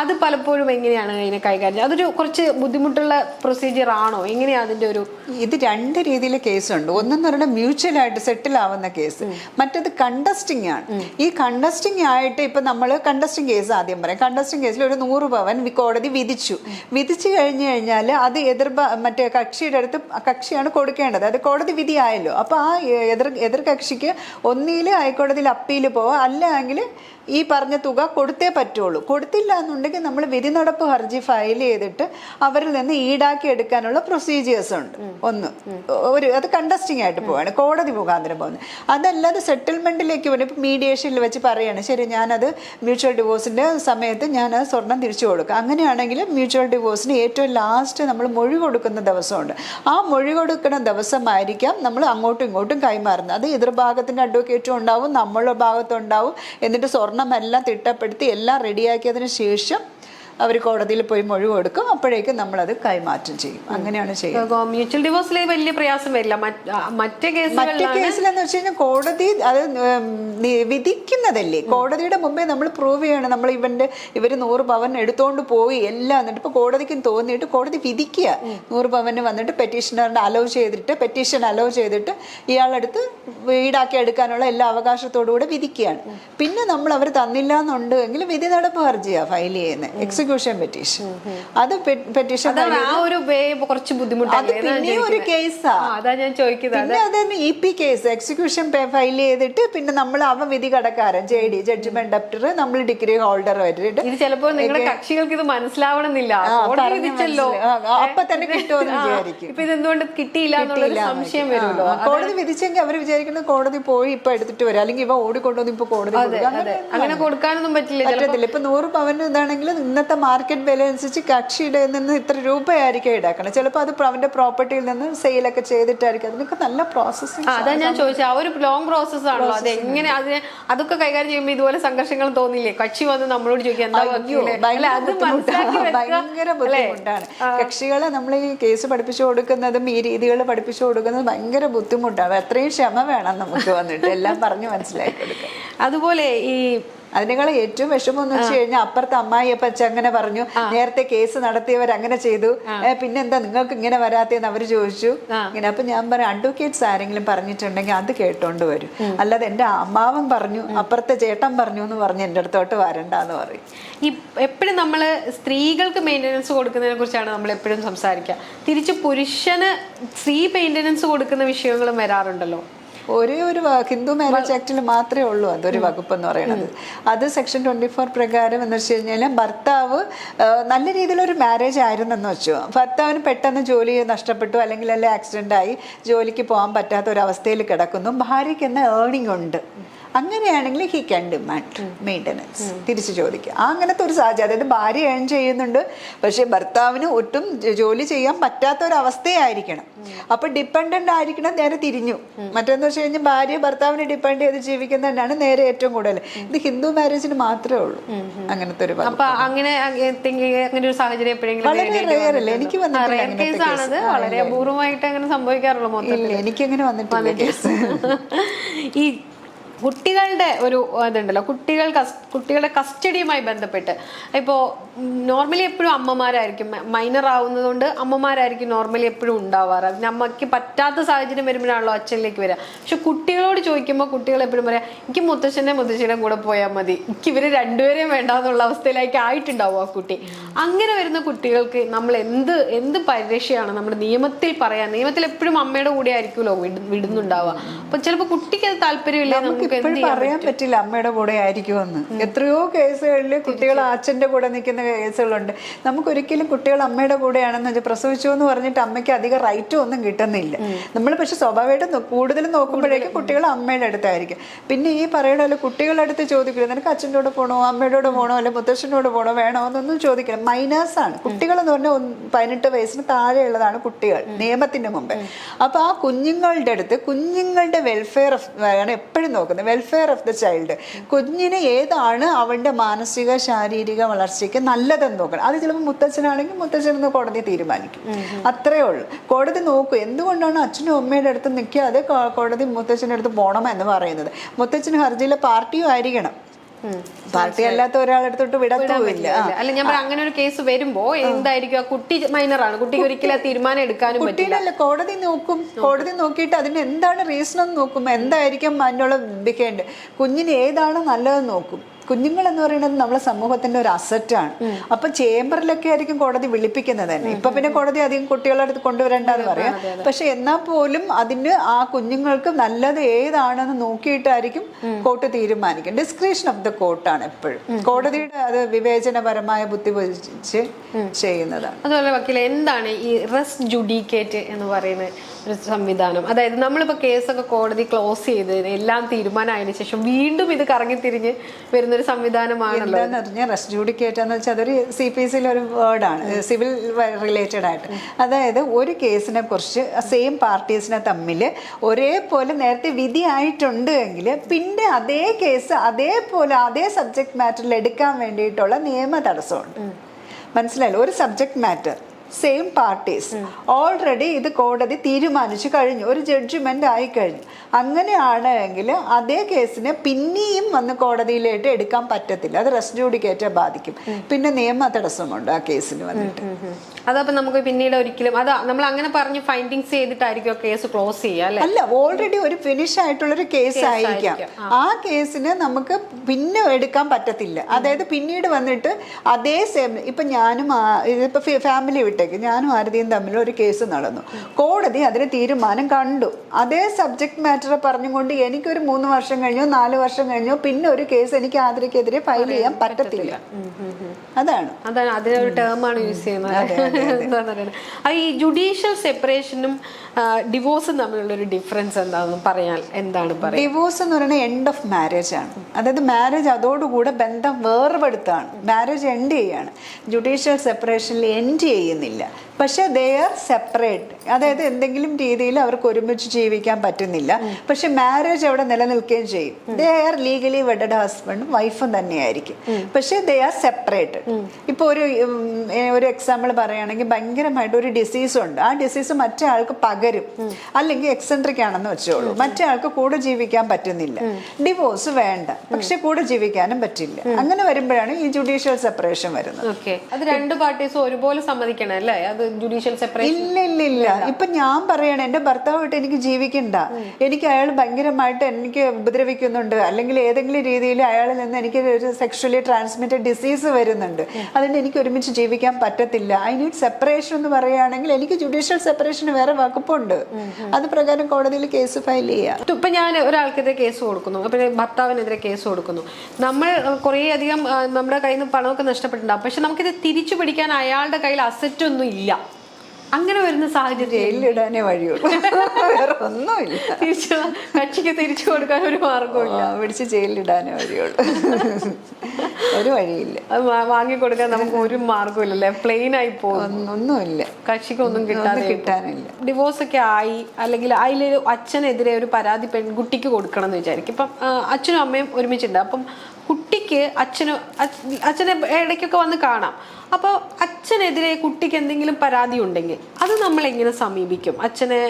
അത് പലപ്പോഴും എങ്ങനെയാണ് അതിനെ കൈകാര്യം? അതൊരു കുറച്ച് ബുദ്ധിമുട്ടുള്ള പ്രൊസീജിയർ ആണോ? എങ്ങനെയാ അതിന്റെ ഒരു ഇത് രണ്ട് രീതിയിൽ കേസുണ്ട്. ഒന്നെന്ന് പറയുന്നത് മ്യൂച്വൽ ആയിട്ട് സെറ്റിൽ ആവുന്ന കേസ് മറ്റത് കണ്ടസ്റ്റിംഗ് ആണ്. ഈ കണ്ടസ്റ്റിംഗ് ആയിട്ട് ഇപ്പൊ നമ്മൾ കണ്ടസ്റ്റിംഗ് കേസ് ആദ്യം പറയാം. കണ്ടസ്റ്റിംഗ് കേസിൽ ഒരു നൂറ് പവൻ കോടതി വിധിച്ചു. വിധിച്ചു കഴിഞ്ഞു കഴിഞ്ഞാൽ അത് എതിർ മറ്റേ കക്ഷിയുടെ അടുത്ത് കക്ഷിയാണ് കൊടുക്കേണ്ടത്. അത് കോടതി വിധി ആയല്ലോ അപ്പൊ ആ എതിർ എതിർ കക്ഷിക്ക് ഒന്നിയിൽ ഹൈക്കോടതിയിൽ അപ്പീൽ പോവാ അല്ലെങ്കിൽ ഈ പറഞ്ഞ തുക കൊടുത്തേ പറ്റുള്ളൂ. കൊടുത്തില്ല എന്നുണ്ടെങ്കിൽ നമ്മൾ വിധി നടപ്പ് ഹർജി ഫയൽ ചെയ്തിട്ട് അവരിൽ നിന്ന് ഈടാക്കി എടുക്കാനുള്ള പ്രൊസീജിയേഴ്സ് ഉണ്ട്. ഒന്ന് ഒരു അത് കണ്ടസ്റ്റിംഗ് ആയിട്ട് പോവാണ്. കോടതി മുഖാന്തരം പോകുന്നത്. അതല്ലാതെ സെറ്റിൽമെന്റിലേക്ക് വരും. ഇപ്പം മീഡിയേഷനിൽ വെച്ച് പറയാണ് ശരി ഞാനത് മ്യൂച്വൽ ഡിവോഴ്സിന്റെ സമയത്ത് ഞാൻ ആ സ്വർണം തിരിച്ചു കൊടുക്കുക അങ്ങനെയാണെങ്കിൽ മ്യൂച്വൽ ഡിവോഴ്സിന് ഏറ്റവും ലാസ്റ്റ് നമ്മൾ മൊഴി കൊടുക്കുന്ന ദിവസമുണ്ട്. ആ മൊഴി കൊടുക്കുന്ന ദിവസമായിരിക്കാം നമ്മൾ അങ്ങോട്ടും ഇങ്ങോട്ടും കൈമാറുന്നത്. അത് എതിർഭാഗത്തിന്റെ അഡ്വക്കേറ്റും ഉണ്ടാവും നമ്മളുടെ ഭാഗത്തുണ്ടാവും എന്നിട്ട് എന്നിട്ട് സ്വർണമെല്ലാം തിട്ടപ്പെടുത്തി എല്ലാം റെഡിയാക്കിയതിന് ശേഷം അവർ കോടതിയിൽ പോയി മൊഴി കൊടുക്കും അപ്പോഴേക്കും നമ്മളത് കൈമാറ്റം ചെയ്യും. അങ്ങനെയാണ് ചെയ്യുന്നത്. മ്യൂച്വൽ ഡിവോഴ്സിൽ വലിയ പ്രയാസം വരില്ല. മറ്റ്- മറ്റേ കേസിലെന്ന് വെച്ച് കഴിഞ്ഞാൽ കോടതി അത് വിധിക്കുന്നതല്ലേ? കോടതിയുടെ മുമ്പേ നമ്മൾ പ്രൂവ് ചെയ്യണം. നമ്മൾ ഇവന്റെ ഇവർ നൂറ് പവൻ എടുത്തോണ്ട് പോയി എല്ലാം എന്നിട്ട് ഇപ്പൊ കോടതിക്കും തോന്നിയിട്ട് കോടതി വിധിക്കുക നൂറ് പവന് വന്നിട്ട് പെറ്റീഷണറിനെ അലോ ചെയ്തിട്ട് പെറ്റീഷൻ അലോ ചെയ്തിട്ട് ഇയാളെടുത്ത് വീടാക്കി എടുക്കാനുള്ള എല്ലാ അവകാശത്തോടു കൂടെ വിധിക്കുകയാണ് പിന്നെ നമ്മൾ അവർ തന്നില്ല എന്നുണ്ടെങ്കിൽ വിധി നടപ്പ് ഹർജിയാ ഫയൽ ചെയ്യുന്നത് എക്സിക്യൂഷൻ പെറ്റീഷൻ അത് പെറ്റീഷൻ ആ ഒരു കുറച്ച് ഞാൻ പിന്നെ ഒരു കേസാണ് കേസാ അതാ ഞാൻ ചോദിക്കുന്നത്. പിന്നെ E P case execution file ചെയ്തിട്ട് പിന്നെ നമ്മൾ അവ വിധി കടക്കാരൻ ജെ ഡി ജഡ്ജ്മെന്റ് ഡപ്റ്റർ നമ്മൾ ഡിഗ്രി ഹോൾഡർ വരുന്നുണ്ട്. ഇത് ചിലപ്പോൾ നിങ്ങളുടെ കക്ഷികൾക്ക് ഇത് മനസ്സിലാവണമെന്നില്ല. അപ്പൊ തന്നെ കിട്ടുമെന്ന് വിചാരിക്കും. ഇപ്പൊ കിട്ടിയില്ല സംശയം വരുമല്ലോ. കോടതി വിധിച്ചെങ്കിൽ അവർ വിചാരിക്കുന്നത് കോടതി പോയി ഇപ്പൊ എടുത്തിട്ട് വരും. അല്ലെങ്കിൽ ഇവ ഓടിക്കൊണ്ടുവന്ന് ഇപ്പൊ കോടതി അങ്ങനെ കൊടുക്കാനൊന്നും പറ്റില്ല. പറ്റത്തില്ല. ഇപ്പൊ നൂറ് പവന് ഇതാണെങ്കിൽ ഇന്നത്തെ മാർക്കറ്റ് വില അനുസരിച്ച് കക്ഷിയുടെ നിന്ന് ഇത്ര രൂപയായിരിക്കും ഈടാക്കണം ചിലപ്പോൾ അത് അവന്റെ പ്രോപ്പർട്ടിയിൽ നിന്ന് സെയിലൊക്കെ ചെയ്തിട്ടായിരിക്കും. അതിനൊക്കെ നല്ല പ്രോസസ്സിങ് അതാ ഞാൻ ചോദിച്ചത് ആ ഒരു ലോങ് പ്രോസസ് ആണല്ലോ. അത് എങ്ങനെ അതിനെ അതൊക്കെ കൈകാര്യം ചെയ്യുമ്പോൾ ഇതുപോലെ സംഘർഷങ്ങൾ തോന്നില്ലേ? കക്ഷി വന്ന് നമ്മളോട് ചോദിക്കുക എന്താ ഭയങ്കര ബുദ്ധിമുട്ടാണ്. കക്ഷികളെ നമ്മൾ ഈ കേസ് പഠിപ്പിച്ചു കൊടുക്കുന്നതും ഈ രീതികൾ പഠിപ്പിച്ചു കൊടുക്കുന്നതും ഭയങ്കര ബുദ്ധിമുട്ടാണ്. അത്രയും ക്ഷമ വേണം നമുക്ക് വന്നിട്ട്. എല്ലാം പറഞ്ഞു മനസ്സിലാക്കി കൊടുക്കാം അതുപോലെ ഈ അതിനേക്കാൾ ഏറ്റവും വിഷമം എന്ന് വെച്ച് കഴിഞ്ഞാൽ അപ്പുറത്തെ അമ്മായി അപ്പച്ച അങ്ങനെ പറഞ്ഞു നേരത്തെ കേസ് നടത്തിയവർ അങ്ങനെ ചെയ്തു. പിന്നെ പിന്നെന്താ നിങ്ങൾക്ക് ഇങ്ങനെ വരാത്തേന്ന് അവർ ചോദിച്ചു. ഇങ്ങനെ അപ്പൊ ഞാൻ പറയാം അഡ്വക്കേറ്റ്സ് ആരെങ്കിലും പറഞ്ഞിട്ടുണ്ടെങ്കിൽ അത് കേട്ടോണ്ട് വരും. അല്ലാതെ എന്റെ അമ്മാവൻ പറഞ്ഞു അപ്പുറത്തെ ചേട്ടൻ പറഞ്ഞു എന്ന് പറഞ്ഞ് എന്റെ അടുത്തോട്ട് വരണ്ടെന്ന് പറയും. ഈ എപ്പോഴും നമ്മൾ സ്ത്രീകൾക്ക് മെയിന്റനൻസ് കൊടുക്കുന്നതിനെ കുറിച്ചാണ് നമ്മൾ എപ്പോഴും സംസാരിക്കുക തിരിച്ച് പുരുഷന് സ്ത്രീ മെയിന്റനൻസ് കൊടുക്കുന്ന വിഷയങ്ങളും വരാറുണ്ടല്ലോ. ഒരേ ഒരു ഹിന്ദു മാരേജ് ആക്ടിൽ മാത്രമേ ഉള്ളൂ അതൊരു വകുപ്പ് എന്ന് പറയുന്നത് അത് സെക്ഷൻ ട്വന്റി ഫോർ പ്രകാരം എന്ന് വെച്ച് കഴിഞ്ഞാൽ ഭർത്താവ് നല്ല രീതിയിലൊരു മാരേജ് ആയിരുന്നെന്ന് വെച്ചു. ഭർത്താവിന് പെട്ടെന്ന് ജോലി നഷ്ടപ്പെട്ടു അല്ലെങ്കിൽ അല്ല ആക്സിഡന്റ് ആയി ജോലിക്ക് പോകാൻ പറ്റാത്ത ഒരു അവസ്ഥയിൽ കിടക്കുന്നു. ഭാര്യയ്ക്ക് എന്ന ഏർണിംഗ് ഉണ്ട്. അങ്ങനെയാണെങ്കിൽ ഹി ക്യാൻ ഡിമാൻഡ് മെയിന്റനൻസ് തിരിച്ചു ചോദിക്കുക ആ അങ്ങനത്തെ ഒരു സാഹചര്യം. അതായത് ഭാര്യ ഏൺ ചെയ്യുന്നുണ്ട്. പക്ഷെ ഭർത്താവിന് ഒട്ടും ജോലി ചെയ്യാൻ പറ്റാത്ത ഒരു അവസ്ഥയായിരിക്കണം അപ്പോൾ ഡിപ്പെൻഡന്റ് ആയിരിക്കണം നേരെ തിരിഞ്ഞു. മറ്റെന്ന് വെച്ച് കഴിഞ്ഞാൽ ഭാര്യ ഭർത്താവിനെ ഡിപ്പെൻഡ് ചെയ്ത് ജീവിക്കുന്നതന്നെയാണ് നേരെ ഏറ്റവും കൂടുതൽ. ഇത് ഹിന്ദു മാരേജിന് മാത്രമേ ഉള്ളൂ. അങ്ങനത്തെ ഒരു. അങ്ങനെ അങ്ങനെ ഒരു സാഹചര്യം എപ്പോഴെങ്കിലും വളരെ? എനിക്ക് വന്നിട്ടില്ല. വളരെ അപൂർവമായിട്ട് അങ്ങനെ സംഭവിക്കാറുള്ളൂ ഇല്ല എനിക്കങ്ങനെ വന്നിട്ടില്ല കേസ് ഈ കുട്ടികളുടെ ഒരു ഇതുണ്ടല്ലോ കുട്ടികൾ കുട്ടികളുടെ കസ്റ്റഡിയുമായി ബന്ധപ്പെട്ട്. ഇപ്പോൾ നോർമലി എപ്പോഴും അമ്മമാരായിരിക്കും മൈനർ ആവുന്നതുകൊണ്ട് അമ്മമാരായിരിക്കും നോർമലി എപ്പോഴും ഉണ്ടാവാറ്. അതിന് അമ്മയ്ക്ക് പറ്റാത്ത സാഹചര്യം വരുമ്പോഴാണല്ലോ അച്ഛനിലേക്ക് വരിക പക്ഷെ കുട്ടികളോട് ചോദിക്കുമ്പോൾ കുട്ടികൾ എപ്പോഴും പറയാം എനിക്ക് മുത്തശ്ശനെ മുത്തശ്ശിയുടെ കൂടെ പോയാൽ മതി. എനിക്ക് ഇവർ രണ്ടുപേരെയും വേണ്ടാന്നുള്ള അവസ്ഥയിലേക്ക് ആയിട്ടുണ്ടാവും ആ കുട്ടി. അങ്ങനെ വരുന്ന കുട്ടികൾക്ക് നമ്മൾ എന്ത് എന്ത് പരിരക്ഷയാണ് നമ്മുടെ നിയമത്തിൽ പറയാൻ നിയമത്തിൽ എപ്പോഴും അമ്മയുടെ കൂടെ ആയിരിക്കുമല്ലോ വിടുന്നുണ്ടാവുക. അപ്പൊ ചിലപ്പോൾ കുട്ടിക്ക് അത് താല്പര്യമില്ല. നമുക്ക് ഇപ്പോഴും പറയാൻ പറ്റില്ല അമ്മയുടെ കൂടെ ആയിരിക്കുമെന്ന്. എത്രയോ കേസുകളിൽ കുട്ടികൾ അച്ഛന്റെ കൂടെ നിൽക്കുന്ന കേസുകളുണ്ട്. നമുക്ക് ഒരിക്കലും കുട്ടികൾ അമ്മയുടെ കൂടെയാണെന്ന് വെച്ചാൽ പ്രസവിച്ചു എന്ന് പറഞ്ഞിട്ട് അമ്മയ്ക്ക് അധികം റൈറ്റും ഒന്നും കിട്ടുന്നില്ല. നമ്മൾ പക്ഷെ സ്വാഭാവികമായിട്ടും കൂടുതലും നോക്കുമ്പോഴേക്കും കുട്ടികൾ അമ്മയുടെ അടുത്തായിരിക്കും. പിന്നെ ഈ പറയുന്ന പോലെ കുട്ടികളുടെ അടുത്ത് ചോദിക്കില്ല നിനക്ക് അച്ഛന്റെ കൂടെ പോകണോ അമ്മയുടെ കൂടെ പോകണോ അല്ലെ മുത്തശ്ശന്റെ പോകണോ വേണോ? എന്നൊന്നും ചോദിക്കണം മൈനേഴ്സ് ആണ്. കുട്ടികൾ എന്ന് പറഞ്ഞാൽ ഒന്ന് പതിനെട്ട് വയസ്സിന് താഴെയുള്ളതാണ് കുട്ടികൾ നിയമത്തിന്റെ മുമ്പേ. അപ്പൊ ആ കുഞ്ഞുങ്ങളുടെ അടുത്ത് കുഞ്ഞുങ്ങളുടെ വെൽഫെയർ ആണ് എപ്പോഴും നോക്കുന്നത്. വെൽഫെയർ ഓഫ് ദ ചൈൽഡ് കുഞ്ഞിന് ഏതാണ് അവന്റെ മാനസിക ശാരീരിക വളർച്ചയ്ക്ക് നല്ലതെന്ന് നോക്കണം. അത് ചിലപ്പോൾ മുത്തച്ഛനാണെങ്കിൽ മുത്തച്ഛനെന്ന് കോടതി തീരുമാനിക്കും. അത്രേ ഉള്ളൂ. കോടതി നോക്കൂ. എന്തുകൊണ്ടാണ് അച്ഛനും അമ്മയുടെ അടുത്ത് നിൽക്കാതെ കോടതി മുത്തച്ഛന്റെ അടുത്ത് പോകണമെന്ന് പറയുന്നത്? മുത്തച്ഛൻ ഹർജിയിലെ പാർട്ടിയും ആയിരിക്കണം. പാർട്ടി അല്ലാത്ത ഒരാളെടുത്തോട്ട് വിടത്തുമില്ല. അല്ല? ഞാൻ പറയാം അങ്ങനെ ഒരു കേസ് വരുമ്പോ എന്തായിരിക്കും? ആ കുട്ടി മൈനറാണ് കുട്ടിക്ക് ഒരിക്കലും ആ തീരുമാനം എടുക്കാനും പറ്റില്ല. കോടതി നോക്കും. കോടതി നോക്കിയിട്ട് അതിന് എന്താണ് റീസൺ എന്ന് നോക്കും. എന്തായിരിക്കും അതിനുള്ള ബിക്കേണ്ടത് കുഞ്ഞിന് ഏതാണ് നല്ലതെന്ന് നോക്കും. കുഞ്ഞുങ്ങൾ എന്ന് പറയുന്നത് നമ്മളെ സമൂഹത്തിന്റെ ഒരു അസറ്റാണ് അപ്പൊ ചേംബറിലൊക്കെ ആയിരിക്കും കോടതി വിളിപ്പിക്കുന്നത് തന്നെ. ഇപ്പൊ പിന്നെ കോടതി അധികം കുട്ടികളുടെ അടുത്ത് കൊണ്ടുവരണ്ടെന്ന് പറയാം. പക്ഷെ എന്നാൽ പോലും അതിന് ആ കുഞ്ഞുങ്ങൾക്ക് നല്ലത് ഏതാണെന്ന് നോക്കിയിട്ടായിരിക്കും കോർട്ട് തീരുമാനിക്കും ഡിസ്ക്രിപ്ഷൻ ഓഫ് ദ കോർട്ടാണ് എപ്പോഴും. കോടതിയുടെ അത് വിവേചനപരമായ ബുദ്ധി വെച്ച് ചെയ്യുന്നതാണ്. അതുപോലെ വക്കീലെ എന്താണ് ഈ റെസ് ജുഡീക്കേറ്റ് എന്ന് പറയുന്ന ഒരു സംവിധാനം. അതായത് നമ്മളിപ്പോ കേസൊക്കെ കോടതി ക്ലോസ് ചെയ്ത് എല്ലാം തീരുമാനമായതിനു ശേഷം വീണ്ടും ഇത് കറങ്ങി തിരിഞ്ഞ് വരുന്ന ഒരു സംവിധാനമാണല്ലോ എന്താന്ന് പറഞ്ഞാൽ എന്ന് വെച്ചാൽ അതൊരു സി പി സിയിലെ ഒരു വേർഡാണ് സിവിൽ റിലേറ്റഡ് ആയിട്ട്. അതായത് ഒരു കേസിനെ കുറിച്ച് സെയിം പാർട്ടീസിനെ തമ്മിൽ ഒരേപോലെ നേരത്തെ വിധി ആയിട്ടുണ്ട് എങ്കിൽ പിന്നെ അതേ കേസ് അതേപോലെ അതേ സബ്ജക്ട് മാറ്ററിൽ എടുക്കാൻ വേണ്ടിയിട്ടുള്ള നിയമ തടസ്സമുണ്ട്. മനസ്സിലായില്ല? ഒരു subject matter same parties already ഇത് കോടതി തീരുമാനിച്ചു കഴിഞ്ഞു. ഒരു ജഡ്ജ്മെന്റ് ആയി കഴിഞ്ഞു. അങ്ങനെയാണ് എങ്കിൽ അതേ കേസിനെ പിന്നെയും വന്ന് കോടതിയിലേക്ക് എടുക്കാൻ പറ്റത്തില്ല. അത് റെസ്റ്റ് റെസ്റ്റിറ്റ്യൂഡിക്കേറ്റ് ബാധിക്കും. പിന്നെ നിയമ തടസ്സമുണ്ട് ആ കേസിന് വന്നിട്ട്. അതപ്പോ നമുക്ക് പിന്നീട് ഒരിക്കലും അത് നമ്മൾ അങ്ങനെ പറഞ്ഞ് ഫൈൻഡിങ്സ് ചെയ്തിട്ടായിരിക്കും കേസ് ക്ലോസ് ചെയ്യുക അല്ലെ? അല്ല ഓൾറെഡി ഒരു ഫിനിഷ് ആയിട്ടുള്ള ഒരു കേസ് ആയിരിക്കാം. ആ. കേസിന് നമുക്ക് പിന്നെ എടുക്കാൻ പറ്റത്തില്ല. അതായത് പിന്നീട് വന്നിട്ട് അതേ സെയിം ഇപ്പൊ ഞാനും ഇതിപ്പോ ഫാമിലി വിട്ടേക്ക്. ഞാനും ആരതിയും തമ്മിൽ ഒരു കേസ് നടന്നു. കോടതി അതിന് തീരുമാനം കണ്ടു. അതേ സബ്ജക്ട് മാറ്റർ പറഞ്ഞുകൊണ്ട് എനിക്കൊരു മൂന്ന് വർഷം കഴിഞ്ഞോ നാല് വർഷം കഴിഞ്ഞോ പിന്നെ ഒരു കേസ് എനിക്ക് ആതിരക്കെതിരെ ഫയൽ ചെയ്യാൻ പറ്റത്തില്ല. അതാണ്. അതാണ് അതിനൊരു ടേമാണ് യൂസ് ചെയ്യുന്നത്. എന്താന്ന് പറയുന്നത് അത് ഈ ജുഡീഷ്യൽ സെപ്പറേഷനും ഡിവോഴ്സും തമ്മിലുള്ള ഒരു ഡിഫറൻസ് എന്താണെന്ന് പറയാൻ എന്താണ് പറയുക? ഡിവോഴ്സ് എന്ന് പറയുന്നത് എൻഡ് ഓഫ് മാരേജ് ആണ്. അതായത് മാരേജ് അതോടുകൂടെ ബന്ധം വേർപെടുത്താണ്. മാരേജ് എൻഡ് ചെയ്യാണ്. ജുഡീഷ്യൽ സെപ്പറേഷനിൽ എൻഡ് ചെയ്യുന്നില്ല. പക്ഷെ ദേ ആർ സെപ്പറേറ്റ് അതായത് എന്തെങ്കിലും രീതിയിൽ അവർക്ക് ഒരുമിച്ച് ജീവിക്കാൻ പറ്റുന്നില്ല. പക്ഷെ മാരേജ് അവിടെ നിലനിൽക്കുകയും ചെയ്യും. ദേ ആർ ലീഗലി വെഡഡ് ഹസ്ബൻഡും വൈഫും തന്നെയായിരിക്കും. പക്ഷെ ദേ ആർ സെപ്പറേറ്റഡ് ഇപ്പോൾ ഒരു ഒരു എക്സാമ്പിൾ പറയുകയാണെങ്കിൽ ഭയങ്കരമായിട്ട് ഒരു ഡിസീസ് ഉണ്ട്. ആ ഡിസീസ് മറ്റേ ആൾക്ക് പകരും അല്ലെങ്കിൽ എക്സെൻട്രിക് ആണെന്ന് വെച്ചോളൂ. മറ്റേ ആൾക്ക് കൂടെ ജീവിക്കാൻ പറ്റുന്നില്ല. ഡിവോഴ്സ് വേണ്ട. പക്ഷെ കൂടെ ജീവിക്കാനും പറ്റില്ല. അങ്ങനെ വരുമ്പോഴാണ് ഈ ജുഡീഷ്യൽ സെപ്പറേഷൻ വരുന്നത്. അത് രണ്ട് പാർട്ടീസും ഒരുപോലെ സമ്മതിക്കണം അല്ലേ? അത് ജുഡീഷ്യൽ സെപ്പറേഷൻ ഇല്ല ഇല്ല ഇല്ല. ഇപ്പൊ ഞാൻ പറയണ എന്റെ ഭർത്താവായിട്ട് എനിക്ക് ജീവിക്കണ്ട. എനിക്ക് അയാൾ ഭയങ്കരമായിട്ട് എനിക്ക് ഉപദ്രവിക്കുന്നുണ്ട്. അല്ലെങ്കിൽ ഏതെങ്കിലും രീതിയിൽ അയാളിൽ നിന്ന് എനിക്ക് ഒരു സെക്ഷലി ട്രാൻസ്മിറ്റഡ് ഡിസീസ് വരുന്നുണ്ട്. അതുകൊണ്ട് എനിക്ക് ഒരുമിച്ച് ജീവിക്കാൻ പറ്റത്തില്ല. ഐ നീഡ് സെപ്പറേഷൻ എന്ന് പറയുകയാണെങ്കിൽ എനിക്ക് ജുഡീഷ്യൽ സെപ്പറേഷന് വേറെ വകുപ്പുണ്ട്. അത് പ്രകാരം കോടതിയിൽ കേസ് ഫയൽ ചെയ്യാം. ഇപ്പൊ ഞാൻ ഒരാൾക്കെതിരെ കേസ് കൊടുക്കുന്നു. അപ്പൊ ഭർത്താവിനെതിരെ കേസ് കൊടുക്കുന്നു. നമ്മൾ കുറേ അധികം നമ്മുടെ കയ്യിൽ നിന്ന് പണമൊക്കെ നഷ്ടപ്പെട്ടിട്ടുണ്ടാവും പക്ഷെ നമുക്കിത് തിരിച്ചു പിടിക്കാൻ അയാളുടെ കയ്യിൽ അസറ്റ് ഒന്നും ഇല്ല. അങ്ങനെ വരുന്ന സാഹചര്യം ജയിലിലിടാനേ വഴിയുള്ളൂ. വേറെ ഒന്നുമില്ല തിരിച്ചു കക്ഷിക്ക് തിരിച്ചു കൊടുക്കാൻ ഒരു മാർഗമില്ല പിടിച്ച് ജയിലിലിടാനേ വഴിയുള്ളൂ. ഒരു വഴിയില്ല. അത് വാങ്ങിക്കൊടുക്കാൻ നമുക്ക് ഒരു മാർഗമില്ലല്ലേ പ്ലെയിൻ ആയി പോകും കക്ഷിക്കൊന്നും ഒന്നുമില്ല കിട്ടാതെ കിട്ടാനില്ല. ഡിവോഴ്സ് ഒക്കെ ആയി അല്ലെങ്കിൽ അതിൽ അച്ഛനെതിരെ ഒരു പരാതി പെൺകുട്ടിക്ക് കൊടുക്കണം എന്ന് വിചാരിക്കും. ഇപ്പം അച്ഛനും അമ്മയും ഒരുമിച്ചുണ്ട്. അപ്പം കുട്ടിക്ക് അച്ഛന് അച്ഛനെ ഇടയ്ക്കൊക്കെ വന്ന് കാണാം. അപ്പോൾ അച്ഛനെതിരെ കുട്ടിക്ക് എന്തെങ്കിലും പരാതി ഉണ്ടെങ്കിൽ അത് നമ്മൾ എങ്ങനെ സമീപിക്കും? അച്ഛനെ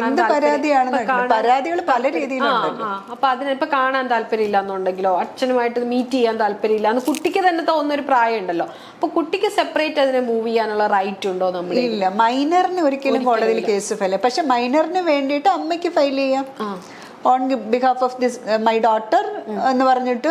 എന്ത് താല്പര്യം- കാണാൻ- പരാതികൾ പല രീതിയിലുണ്ട്. അപ്പൊ അതിനിപ്പോ കാണാൻ താല്പര്യമില്ല എന്നുണ്ടെങ്കിലോ അച്ഛനുമായിട്ട് മീറ്റ് ചെയ്യാൻ താല്പര്യമില്ല എന്ന് കുട്ടിക്ക് തന്നെ തോന്നുന്ന ഒരു പ്രായം ഉണ്ടല്ലോ അപ്പൊ കുട്ടിക്ക് സെപ്പറേറ്റ് അതിനെ മൂവ് ചെയ്യാനുള്ള റൈറ്റ് ഉണ്ടോ നമ്മൾ ഇല്ല മൈനറിന് ഒരിക്കലും കോടതിയിൽ കേസ് ഫയൽ പക്ഷെ മൈനറിന് വേണ്ടിയിട്ട് അമ്മയ്ക്ക് ഫയൽ ചെയ്യാം. On behalf of this my daughter എന്ന് പറഞ്ഞിട്ട്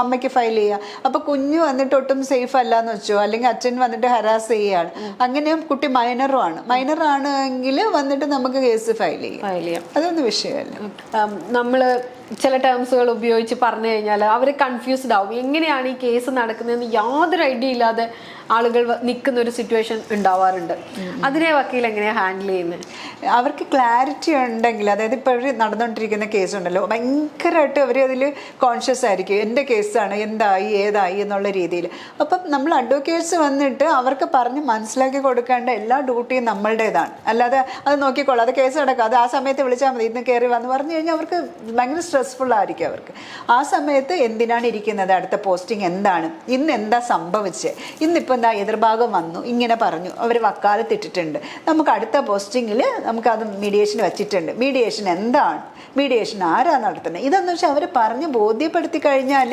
അമ്മയ്ക്ക് ഫയൽ ചെയ്യുക. അപ്പൊ കുഞ്ഞ് വന്നിട്ട് ഒട്ടും സേഫ് അല്ല എന്ന് വെച്ചോ അല്ലെങ്കിൽ അച്ഛൻ വന്നിട്ട് ഹരാസ് ചെയ്യുകയാണ്. അങ്ങനെ കുട്ടി മൈനറും ആണ്. മൈനർ ആണെങ്കിൽ വന്നിട്ട് നമുക്ക് കേസ് ഫയൽ ചെയ്യാം. അതൊന്നും വിഷയമല്ല. നമ്മൾ നമ്മൾ ചില ടേംസുകൾ ഉപയോഗിച്ച് പറഞ്ഞു കഴിഞ്ഞാൽ അവർ കൺഫ്യൂസ്ഡ് ആവും. എങ്ങനെയാണ് ഈ കേസ് നടക്കുന്നതെന്ന് യാതൊരു ഐഡിയ ഇല്ലാതെ ആളുകൾ നിൽക്കുന്ന ഒരു സിറ്റുവേഷൻ ഉണ്ടാവാറുണ്ട്. അതിനെ വക്കീൽ എങ്ങനെയാണ് ഹാൻഡിൽ ചെയ്യുന്നത് അവർക്ക് ക്ലാരിറ്റി ഉണ്ടെങ്കിൽ അതായത് ഇപ്പോൾ അവർ നടന്നുകൊണ്ടിരിക്കുന്ന കേസ് ഉണ്ടല്ലോ ഭയങ്കരമായിട്ട് അവർ അതിൽ കോൺഷ്യസ് ആയിരിക്കും. എന്റെ കേസാണ് എന്തായി ഏതായി എന്നുള്ള രീതിയിൽ. അപ്പം നമ്മൾ അഡ്വക്കേറ്റ്സ് വന്നിട്ട് അവർക്ക് പറഞ്ഞ് മനസ്സിലാക്കി കൊടുക്കേണ്ട എല്ലാ ഡ്യൂട്ടിയും നമ്മളുടേതാണ്. അല്ലാതെ അത് നോക്കിക്കോളാം അത് കേസ് നടക്കാം അത് ആ സമയത്ത് വിളിച്ചാൽ മതി ഇന്ന് കയറി വന്ന് പറഞ്ഞു കഴിഞ്ഞാൽ അവർക്ക് ഭയങ്കര സ്ട്രെസ്ഫുൾ ആയിരിക്കും അവർക്ക്. ആ സമയത്ത് എന്തിനാണ് ഇരിക്കുന്നത്? അടുത്ത പോസ്റ്റിംഗ് എന്താണ്? ഇന്ന് എന്താ സംഭവിച്ചത് ഇന്നിപ്പോൾ എന്താ എതിർഭാഗം വന്നു? ഇങ്ങനെ പറഞ്ഞു. അവർ വക്കാലത്തിട്ടിട്ടുണ്ട് നമുക്ക് അടുത്ത പോസ്റ്റിങ്ങിൽ നമുക്കത് മീഡിയേഷൻ വെച്ചിട്ടുണ്ട്. മീഡിയേഷൻ എന്താണ്? മീഡിയേഷൻ ആരാ നടത്തുന്നത്? ഇതെന്ന് വെച്ചാൽ അവർ പറഞ്ഞ് ബോധ്യപ്പെടുത്തി കഴിഞ്ഞാൽ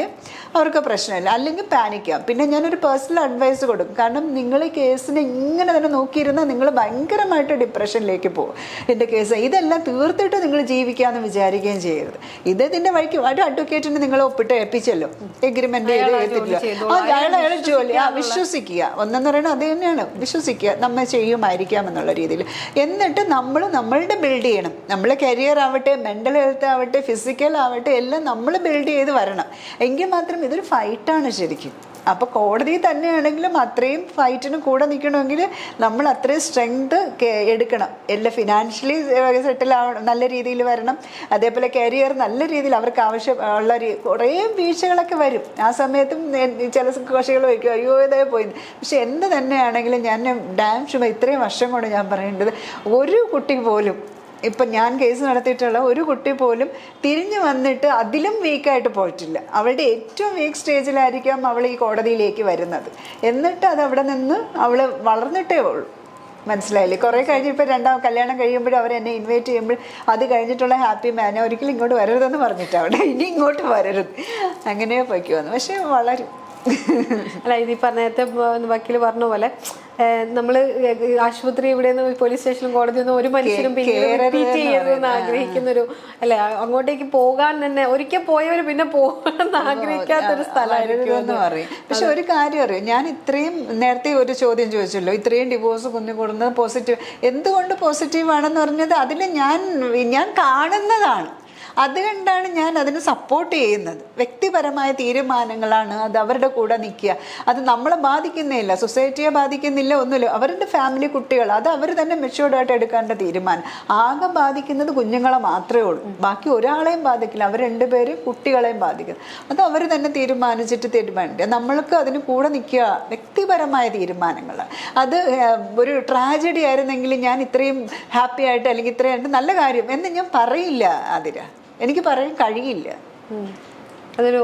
അവർക്ക് പ്രശ്നമില്ല. അല്ലെങ്കിൽ പാനിക്കാം പിന്നെ ഞാനൊരു പേഴ്സണൽ അഡ്വൈസ് കൊടുക്കും. കാരണം നിങ്ങൾ കേസിനെ ഇങ്ങനെ തന്നെ നോക്കിയിരുന്നാൽ നിങ്ങൾ ഭയങ്കരമായിട്ട് ഡിപ്രഷനിലേക്ക് പോകും. എന്റെ കേസ്. ഇതെല്ലാം തീർത്തിട്ട് നിങ്ങൾ ജീവിക്കാമെന്ന് വിചാരിക്കുകയും ചെയ്യരുത്. ഇത് ഇതിന്റെ വഴിക്ക് ഒരു അഡ്വക്കേറ്റിന് നിങ്ങൾ ഒപ്പിട്ട് ഏൽപ്പിച്ചല്ലോ. എഗ്രിമെന്റ് ചെയ്ത് ഏൽപ്പിച്ചില്ല അയാൾ ജോലി ആ വിശ്വസിക്കുക. ഒന്നെന്ന് പറയുന്നത് അത് തന്നെയാണ്. വിശ്വസിക്കുക. നമ്മൾ ചെയ്യുമായിരിക്കാം എന്നുള്ള രീതിയിൽ. എന്നിട്ട് നമ്മൾ നമ്മളുടെ ബിൽഡ് ചെയ്യണം. നമ്മൾ കരിയർ ആവട്ടെ മെന്റൽ ഹെൽത്ത് ആവട്ടെ ഫിസിക്കൽ ആവട്ടെ എല്ലാം നമ്മൾ ബിൽഡ് ചെയ്ത് വരണം. എങ്കിൽ മാത്രം ഇതൊരു ഫൈറ്റാണ് ശരിക്കും. അപ്പോൾ കോടതി തന്നെയാണെങ്കിലും അത്രയും ഫൈറ്റിന് കൂടെ നിൽക്കണമെങ്കിൽ നമ്മൾ അത്രയും സ്ട്രെങ്ത് എടുക്കണം. എല്ലാം ഫിനാൻഷ്യലി സെറ്റിൽ ആവണം നല്ല രീതിയിൽ വരണം. അതേപോലെ കരിയർ നല്ല രീതിയിൽ അവർക്ക് ആവശ്യം ഉള്ള കുറേ വീഴ്ചകളൊക്കെ വരും. ആ സമയത്തും ചില കോശികൾ വയ്ക്കും. അയ്യോ ഇതേ പോയി. പക്ഷെ എന്ത് തന്നെയാണെങ്കിലും ഞാൻ ഡാം ഇത്രയും വർഷം കൊണ്ട് ഞാൻ പറയേണ്ടത് ഒരു കുട്ടി പോലും ഇപ്പം ഞാൻ കേസ് നടത്തിയിട്ടുള്ള ഒരു കുട്ടി പോലും തിരിഞ്ഞു വന്നിട്ട് അതിലും വീക്കായിട്ട് പോയിട്ടില്ല. അവളുടെ ഏറ്റവും വീക്ക് സ്റ്റേജിലായിരിക്കാം അവൾ ഈ കോടതിയിലേക്ക് വരുന്നത്. എന്നിട്ട് അത് അവിടെ നിന്ന് അവൾ വളർന്നിട്ടേ ഉള്ളൂ. മനസ്സിലായില്ലേ? കുറേ കഴിഞ്ഞ് ഇപ്പം രണ്ടാം കല്യാണം കഴിയുമ്പോഴും അവർ എന്നെ ഇൻവൈറ്റ് ചെയ്യുമ്പോൾ അത് കഴിഞ്ഞിട്ടുള്ള ഹാപ്പി മാൻ ഒരിക്കലും ഇങ്ങോട്ട് വരരുതെന്ന് പറഞ്ഞിട്ട് അവിടെ. ഇനി ഇങ്ങോട്ട് വരരുത്. അങ്ങനെ പൊയ്ക്കുവന്നു പക്ഷേ വളരും. അല്ല ഇത് ഈ പറഞ്ഞ നേരത്തെ വക്കീൽ പറഞ്ഞ പോലെ നമ്മൾ ആശുപത്രി ഇവിടെ നിന്ന് പോലീസ് സ്റ്റേഷനും കോടതി ഒന്നും ഒരു മനുഷ്യരും പിന്നെ റിപ്പീറ്റ് ചെയ്യരുതെന്ന് ആഗ്രഹിക്കുന്ന ഒരു അല്ലെ അങ്ങോട്ടേക്ക് പോകാൻ തന്നെ ഒരിക്കൽ പോയവര് പിന്നെ പോകണമെന്ന് ആഗ്രഹിക്കാത്ത ഒരു സ്ഥലമായിരിക്കും പക്ഷെ ഒരു കാര്യം അറിയാം? ഞാൻ ഇത്രയും നേരത്തെ ഒരു ചോദ്യം ചോദിച്ചല്ലോ. ഇത്രയും ഡിവോഴ്സ് കുഞ്ഞുകൂടുന്നത് പോസിറ്റീവ് എന്തുകൊണ്ട് പോസിറ്റീവ് ആണെന്ന് പറഞ്ഞത് അതിൽ ഞാൻ ഞാൻ കാണുന്നതാണ്. അതുകൊണ്ടാണ് ഞാൻ അതിന് സപ്പോർട്ട് ചെയ്യുന്നത്. വ്യക്തിപരമായ തീരുമാനങ്ങളാണ് അത് അവരുടെ കൂടെ നിൽക്കുക. അത് നമ്മളെ ബാധിക്കുന്നില്ല സൊസൈറ്റിയെ ബാധിക്കുന്നില്ല ഒന്നുമില്ല. അവരുടെ ഫാമിലി കുട്ടികൾ അത് അവർ തന്നെ മെച്ചുവേർഡായിട്ട് എടുക്കേണ്ട തീരുമാനം. ആകെ ബാധിക്കുന്നത് കുഞ്ഞുങ്ങളെ മാത്രമേ ഉള്ളൂ. ബാക്കി ഒരാളെയും ബാധിക്കില്ല. അവർ രണ്ടുപേരും കുട്ടികളെയും ബാധിക്കുന്നു അത് അവർ തന്നെ തീരുമാനിച്ചിട്ട് തീരുമാനിക്കുക നമ്മൾക്ക് അതിന് കൂടെ നിൽക്കുക വ്യക്തിപരമായ തീരുമാനങ്ങൾ. അത് ഒരു ട്രാജഡി ആയിരുന്നെങ്കിൽ ഞാൻ ഇത്രയും ഹാപ്പി ആയിട്ട് അല്ലെങ്കിൽ ഇത്രയായിട്ട് നല്ല കാര്യം എന്ന് ഞാൻ പറയില്ല അതിര എനിക്ക് പറയാൻ കഴിയില്ല. അതൊരു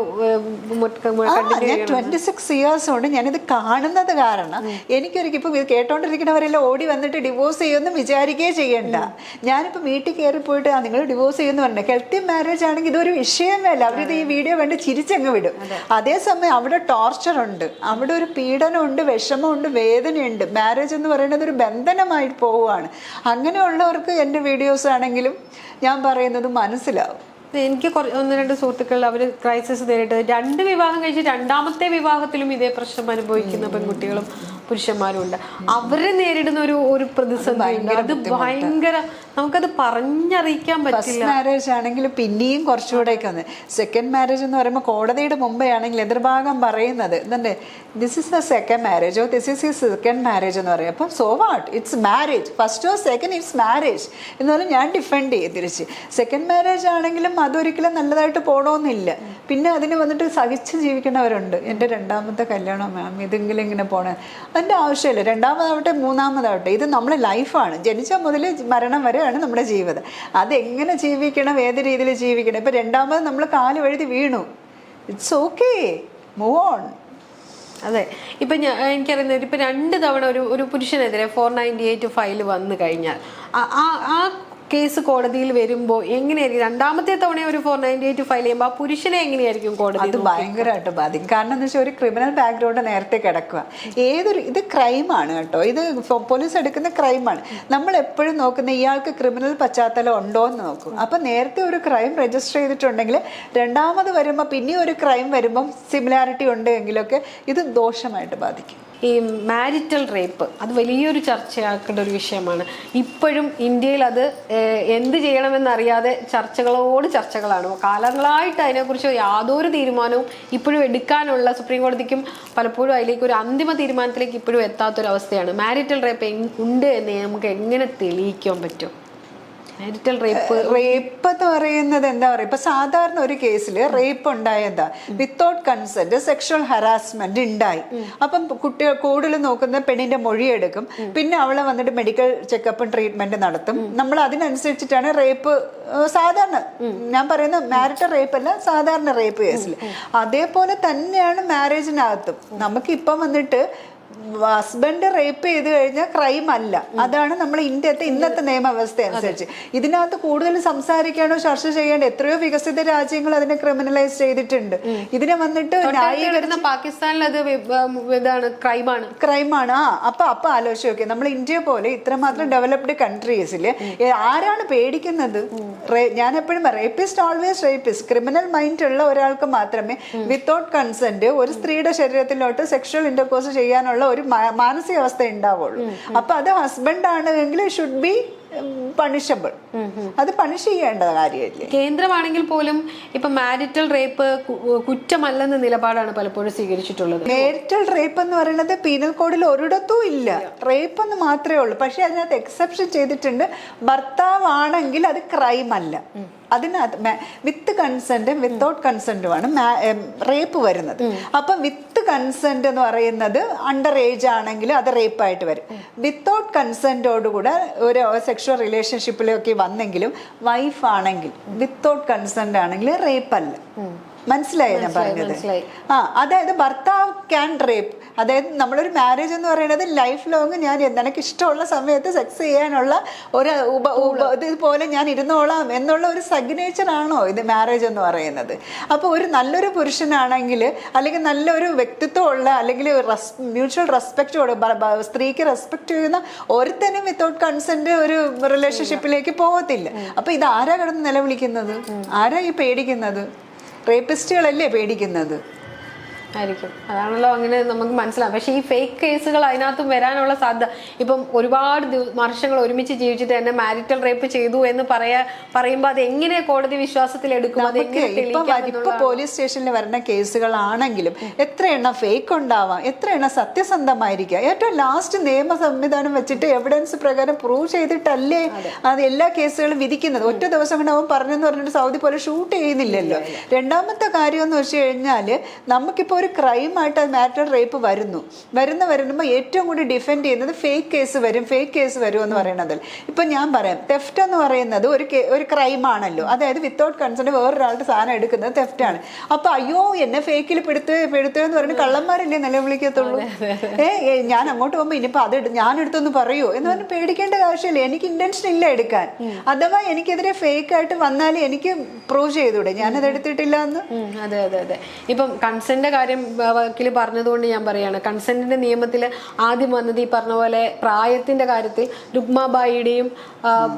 ഞാൻ ട്വന്റി സിക്സ് ഇയേഴ്സ് കൊണ്ട് ഞാനിത് കാണുന്നത് കാരണം എനിക്കൊരിക്കൽ ഇപ്പം ഇത് കേട്ടോണ്ടിരിക്കുന്നവരെല്ലാം ഓടി വന്നിട്ട് ഡിവോഴ്സ് ചെയ്യുമെന്ന് വിചാരിക്കുകയേ ചെയ്യണ്ട. ഞാനിപ്പോൾ വീട്ടിൽ കയറി പോയിട്ട് ആ നിങ്ങൾ ഡിവോഴ്സ് ചെയ്യുമെന്ന് പറഞ്ഞു ഹെൽത്തി മാരേജ് ആണെങ്കിൽ ഇതൊരു വിഷയമേ അല്ല. അവരിത് ഈ വീഡിയോ കണ്ട് ചിരിച്ചങ്ങ് വിടും. അതേസമയം അവിടെ ടോർച്ചർ ഉണ്ട്. അവിടെ ഒരു പീഡനമുണ്ട് വിഷമമുണ്ട് വേദനയുണ്ട്. മാരേജ് എന്ന് പറയുന്നത് ഒരു ബന്ധനമായിട്ട് പോവുകയാണ്. അങ്ങനെയുള്ളവർക്ക് എന്റെ വീഡിയോസ് ആണെങ്കിലും ഞാൻ പറയുന്നത് മനസ്സിലാവും. എനിക്ക് കുറച്ച് ഒന്ന് രണ്ട് സുഹൃത്തുക്കൾ അവർ ക്രൈസിസ് നേരിട്ടത്. രണ്ട് വിവാഹം കഴിച്ച് രണ്ടാമത്തെ വിവാഹത്തിലും ഇതേ പ്രശ്നം അനുഭവിക്കുന്ന പെൺകുട്ടികളും പുരുഷന്മാരും ഉണ്ട്. അവരെ നേരിടുന്ന ഒരു ഒരു പ്രതിസന്ധി. അത് ഭയങ്കര നമുക്കത് പറഞ്ഞറിയിക്കാൻ പറ്റില്ല. മാരേജ് ആണെങ്കിൽ പിന്നെയും കുറച്ചുകൂടെയൊക്കെ സെക്കൻഡ് മാരേജ് എന്ന് പറയുമ്പോൾ കോടതിയുടെ മുമ്പേ ആണെങ്കിൽ എതിർഭാഗം പറയുന്നത്. എന്തുണ്ട് this is a second marriage or this is ഈ സെക്കൻഡ് മാരേജ് എന്ന് പറയും. അപ്പം so what it's marriage first or second it's marriage എന്ന് പറഞ്ഞാൽ ഞാൻ ഡിഫെൻഡ് ചെയ്യും തിരിച്ച്. സെക്കൻഡ് മാരേജ് ആണെങ്കിലും അതൊരിക്കലും നല്ലതായിട്ട് പോകണമെന്നില്ല പിന്നെ അതിന് വന്നിട്ട് സഹിച്ച് ജീവിക്കുന്നവരുണ്ട്. എന്റെ രണ്ടാമത്തെ കല്യാണം മാം ഇതെങ്കിലും ഇങ്ങനെ പോകണം അതിന്റെ ആവശ്യമില്ല. രണ്ടാമതാവട്ടെ മൂന്നാമതാവട്ടെ ഇത് നമ്മുടെ ലൈഫാണ് ജനിച്ച മുതൽ മരണം വരെയാണ് നമ്മുടെ ജീവിതം. അതെങ്ങനെ ജീവിക്കണം ഏത് രീതിയിൽ ജീവിക്കണം? ഇപ്പം രണ്ടാമത് നമ്മൾ കാൽ വഴുതി വീണു. ഇറ്റ്സ് ഓക്കേ മൂവ് ഓൺ അതെ. ഇപ്പൊ ഞാൻ എനിക്കറിയുന്നത് ഇപ്പൊ രണ്ട് തവണ ഒരു ഒരു പുരുഷനെതിരെ ഫോർ നയന്റി എയ്റ്റ് ഫയൽ വന്നു കഴിഞ്ഞാൽ ആ- ആ കേസ് കോടതിയിൽ വരുമ്പോൾ എങ്ങനെയായിരിക്കും? രണ്ടാമത്തെ തവണ ഒരു ഫോർ നയന്റി എയ്റ്റ് ഫയൽ ചെയ്യുമ്പോൾ ആ പുരുഷനെ എങ്ങനെയായിരിക്കും കോടതി അത് ഭയങ്കരമായിട്ട് ബാധിക്കും. കാരണം എന്താ വെച്ചാൽ ഒരു ക്രിമിനൽ ബാക്ക്ഗ്രൗണ്ട് നേരത്തെ കിടക്കുക. ഏതൊരു ഇത് ക്രൈമാണ് കേട്ടോ. ഇത് പോലീസ് എടുക്കുന്ന ക്രൈമാണ് നമ്മൾ എപ്പോഴും നോക്കുന്ന ഇയാൾക്ക് ക്രിമിനൽ പശ്ചാത്തലം ഉണ്ടോ എന്ന് നോക്കും. അപ്പൊ നേരത്തെ ഒരു ക്രൈം രജിസ്റ്റർ ചെയ്തിട്ടുണ്ടെങ്കിൽ രണ്ടാമത് വരുമ്പോൾ പിന്നെ ഒരു ക്രൈം വരുമ്പം സിമിലാരിറ്റി ഉണ്ട് എങ്കിലൊക്കെ ഇത് ദോഷമായിട്ട് ബാധിക്കും. ഈ മാരിറ്റൽ റേപ്പ് അത് വലിയൊരു ചർച്ചയാക്കേണ്ട ഒരു വിഷയമാണ്. ഇപ്പോഴും ഇന്ത്യയിൽ അത് എന്ത് ചെയ്യണമെന്നറിയാതെ ചർച്ചകളോട് ചർച്ചകളാണ്. കാലങ്ങളായിട്ട് അതിനെക്കുറിച്ച് യാതൊരു തീരുമാനവും ഇപ്പോഴും എടുക്കാനുള്ള സുപ്രീം കോടതിക്കും പലപ്പോഴും അതിലേക്ക് ഒരു അന്തിമ തീരുമാനത്തിലേക്ക് ഇപ്പോഴും എത്താത്തൊരവസ്ഥയാണ്. മാരിറ്റൽ റേപ്പ് ഉണ്ട് എന്ന് നമുക്ക് എങ്ങനെ തെളിയിക്കാൻ പറ്റും? റേപ്പ് എന്ന് പറയുന്നത് എന്താ പറയുക? ഇപ്പൊ സാധാരണ ഒരു കേസിൽ റേപ്പ് ഉണ്ടായതാ വിത്തൗട്ട് കൺസെന്റ് സെക്ഷൽ ഹറാസ്മെന്റ് ഉണ്ടായി അപ്പം കുട്ടികൾ കൂടുതൽ നോക്കുന്ന പെണ്ണിന്റെ മൊഴിയെടുക്കും പിന്നെ അവളെ വന്നിട്ട് മെഡിക്കൽ ചെക്കപ്പും ട്രീറ്റ്മെന്റ് നടത്തും. നമ്മൾ അതിനനുസരിച്ചിട്ടാണ് റേപ്പ് സാധാരണ. ഞാൻ പറയുന്ന മാരിറ്റൽ റേപ്പ് അല്ല സാധാരണ റേപ്പ് കേസിൽ അതേപോലെ തന്നെയാണ് മാരേജിനകത്തും നമുക്കിപ്പം വന്നിട്ട് ഹസ്ബൻഡ് റേപ്പ് ചെയ്ത് കഴിഞ്ഞാൽ ക്രൈം അല്ല. അതാണ് നമ്മൾ ഇന്ത്യത്തെ ഇന്നത്തെ നിയമവ്യവസ്ഥ അനുസരിച്ച്. ഇതിനകത്ത് കൂടുതൽ സംസാരിക്കാനോ ചർച്ച ചെയ്യേണ്ട എത്രയോ വികസിത രാജ്യങ്ങൾ അതിനെ ക്രിമിനലൈസ് ചെയ്തിട്ടുണ്ട്. ഇതിനെ വന്നിട്ട് പാകിസ്ഥാനിൽ അത് ഇതാണ് ക്രൈമാണ് ക്രൈമാണ് ആ അപ്പൊ അപ്പൊ ആലോചിച്ച് നോക്കിയേ. നമ്മൾ ഇന്ത്യ പോലെ ഇത്രമാത്രം ഡെവലപ്ഡ് കൺട്രീസിൽ ആരാണ് പേടിക്കുന്നത്? ഞാൻ എപ്പോഴും rapist always rapist criminal mind ഉള്ള ഒരാൾക്ക് മാത്രമേ വിത്തൗട്ട് കൺസെന്റ് ഒരു സ്ത്രീയുടെ ശരീരത്തിലോട്ട് സെക്ഷൽ ഇന്റർകോഴ്സ് ചെയ്യാനുള്ള ഒരു മാ- മാനസികാവസ്ഥ ഉണ്ടാവുള്ളൂ. അപ്പൊ അത് ഹസ്ബൻഡ് ആണ് എങ്കിൽ ഷുഡ് ബി പണിഷബിൾ അത് പണിഷ് ചെയ്യേണ്ട കാര്യമല്ലേ? കേന്ദ്രമാണെങ്കിൽ പോലും ഇപ്പൊ മാരിറ്റൽ റേപ്പ് കുറ്റമല്ലെന്ന നിലപാടാണ് പലപ്പോഴും സ്വീകരിച്ചിട്ടുള്ളത്. മാരിറ്റൽ റേപ്പ് എന്ന് പറയുന്നത് പീനൽ കോഡിൽ ഒരിടത്തും ഇല്ല. റേപ്പ് എന്ന് മാത്രമേ ഉള്ളൂ. പക്ഷെ അതിനകത്ത് എക്സെപ്ഷൻ ചെയ്തിട്ടുണ്ട്. ഭർത്താവാണെങ്കിൽ അത് ക്രൈം അല്ല. അതിനകത്ത് വിത്ത് കൺസെന്റും വിത്തൗട്ട് കൺസെന്റുമാണ് റേപ്പ് വരുന്നത്. അപ്പം വിത്ത് കൺസെന്റ് എന്ന് പറയുന്നത് അണ്ടർ ഏജ് ആണെങ്കിൽ അത് റേപ്പായിട്ട് വരും. വിത്തൗട്ട് കൺസെന്റോടുകൂടെ ഒരു സെക്ഷൽ റിലേഷൻഷിപ്പിലൊക്കെ വന്നെങ്കിലും വൈഫ് ആണെങ്കിൽ വിത്തൗട്ട് കൺസെന്റ് ആണെങ്കിൽ റേപ്പ് അല്ല. മനസ്സിലായോ ഞാൻ പറഞ്ഞത്. ആ അതായത് ഭർത്താവ് ക്യാൻ റേപ്പ് അതായത് നമ്മളൊരു മാരേജ് എന്ന് പറയുന്നത് ലൈഫ് ലോങ് ഞാൻ എനിക്ക് ഇഷ്ടമുള്ള സമയത്ത് സെക്സ് ചെയ്യാനുള്ള ഒരു ഉപ ഇതുപോലെ ഞാൻ ഇരുന്നോളാം എന്നുള്ള ഒരു സഗ്നേച്ചർ ആണോ ഇത് മാരേജ് എന്ന് പറയുന്നത്? അപ്പോൾ ഒരു നല്ലൊരു പുരുഷനാണെങ്കിൽ അല്ലെങ്കിൽ നല്ലൊരു വ്യക്തിത്വമുള്ള അല്ലെങ്കിൽ മ്യൂച്വൽ റെസ്പെക്റ്റോട് സ്ത്രീക്ക് റെസ്പെക്ട് ചെയ്യുന്ന ഒരുത്തനും വിത്തൗട്ട് കൺസെന്റ് ഒരു റിലേഷൻഷിപ്പിലേക്ക് പോകത്തില്ല. അപ്പോൾ ഇത് ആരാ കിടന്ന് നിലവിളിക്കുന്നത്? ആരാ ഈ പേടിക്കുന്നത്? റേപ്പിസ്റ്റുകളല്ലേ പേടിക്കുന്നത്? ആയിരിക്കും. അതാണല്ലോ അങ്ങനെ നമുക്ക് മനസ്സിലാവും പക്ഷേ ഈ ഫേക്ക് കേസുകൾ അതിനകത്തും വരാനുള്ള സാധ്യത. ഇപ്പം ഒരുപാട് വർഷങ്ങൾ ഒരുമിച്ച് ജീവിച്ചിട്ട് എന്നെ മാരിറ്റൽ റേപ്പ് ചെയ്തു എന്ന് പറയാ പറയുമ്പോൾ അത് എങ്ങനെ കോടതി വിശ്വാസത്തിൽ എടുക്കും? അത് ഇപ്പൊ പോലീസ് സ്റ്റേഷനിൽ വരുന്ന കേസുകളാണെങ്കിലും എത്ര എണ്ണം ഫേക്ക് ഉണ്ടാവാം? എത്ര എണ്ണം സത്യസന്ധമായിരിക്കാം? ഏറ്റവും ലാസ്റ്റ് നിയമ സംവിധാനം വെച്ചിട്ട് എവിഡൻസ് പ്രകാരം പ്രൂവ് ചെയ്തിട്ടല്ലേ അത്. എല്ലാ കേസുകളും വിധിക്കുന്നത്? ഒറ്റ ദിവസം കൊണ്ട് അവൻ പറഞ്ഞെന്ന് പറഞ്ഞിട്ട് സൗദി പോലെ ഷൂട്ട് ചെയ്യുന്നില്ലല്ലോ. രണ്ടാമത്തെ കാര്യം എന്ന് വെച്ച് കഴിഞ്ഞാൽ നമുക്കിപ്പോ ഒരു ക്രൈമായിട്ട് മാറ്റർ റേപ്പ് വരുന്നു. വരുന്ന വരുമ്പോൾ ഏറ്റവും കൂടി ഡിഫെൻഡ് ചെയ്യുന്നത് ഫേക്ക് കേസ് വരും ഫേക്ക് കേസ് വരും എന്ന് പറയുന്നതിൽ. ഇപ്പം ഞാൻ പറയാം തെഫ്റ്റ് എന്ന് പറയുന്നത് ഒരു ഒരു ക്രൈമാണല്ലോ അതായത് വിത്തൗട്ട് കൺസേൺ വേറൊരാളുടെ സാധനം എടുക്കുന്നത് തെഫ്റ്റ് ആണ്. അപ്പൊ അയ്യോ എന്നെ ഫേക്കിൽ പെടുത്തു പെടുത്തുക എന്ന് പറഞ്ഞ് കള്ളന്മാരല്ലേ നിലവിളിക്കത്തുള്ളൂ? ഏ ഞാൻ അങ്ങോട്ട് പോകുമ്പോൾ ഇനിയിപ്പോൾ അത് ഞാനെടുത്തൊന്ന് ഞാൻ എടുത്തൊന്ന് പറയൂ എന്ന് പറഞ്ഞ് പേടിക്കേണ്ട ആവശ്യമില്ല. എനിക്ക് ഇന്റൻഷൻ ഇല്ല എടുക്കാൻ. അഥവാ എനിക്കെതിരെ ഫേക്ക് ആയിട്ട് വന്നാൽ എനിക്ക് പ്രൂവ് ചെയ്തൂടെ ഞാനത് എടുത്തിട്ടില്ല എന്ന്. അതെ അതെ അതെ. ഇപ്പം കൺസെന്റ് കാര്യം വക്കീൽ പറഞ്ഞതുകൊണ്ട് ഞാൻ പറയാണ്. കൺസെന്റിന്റെ നിയമത്തിൽ ആദ്യം വന്നത് ഈ പറഞ്ഞ പോലെ പ്രായത്തിന്റെ കാര്യത്തിൽ രുക്മാബായിയുടെയും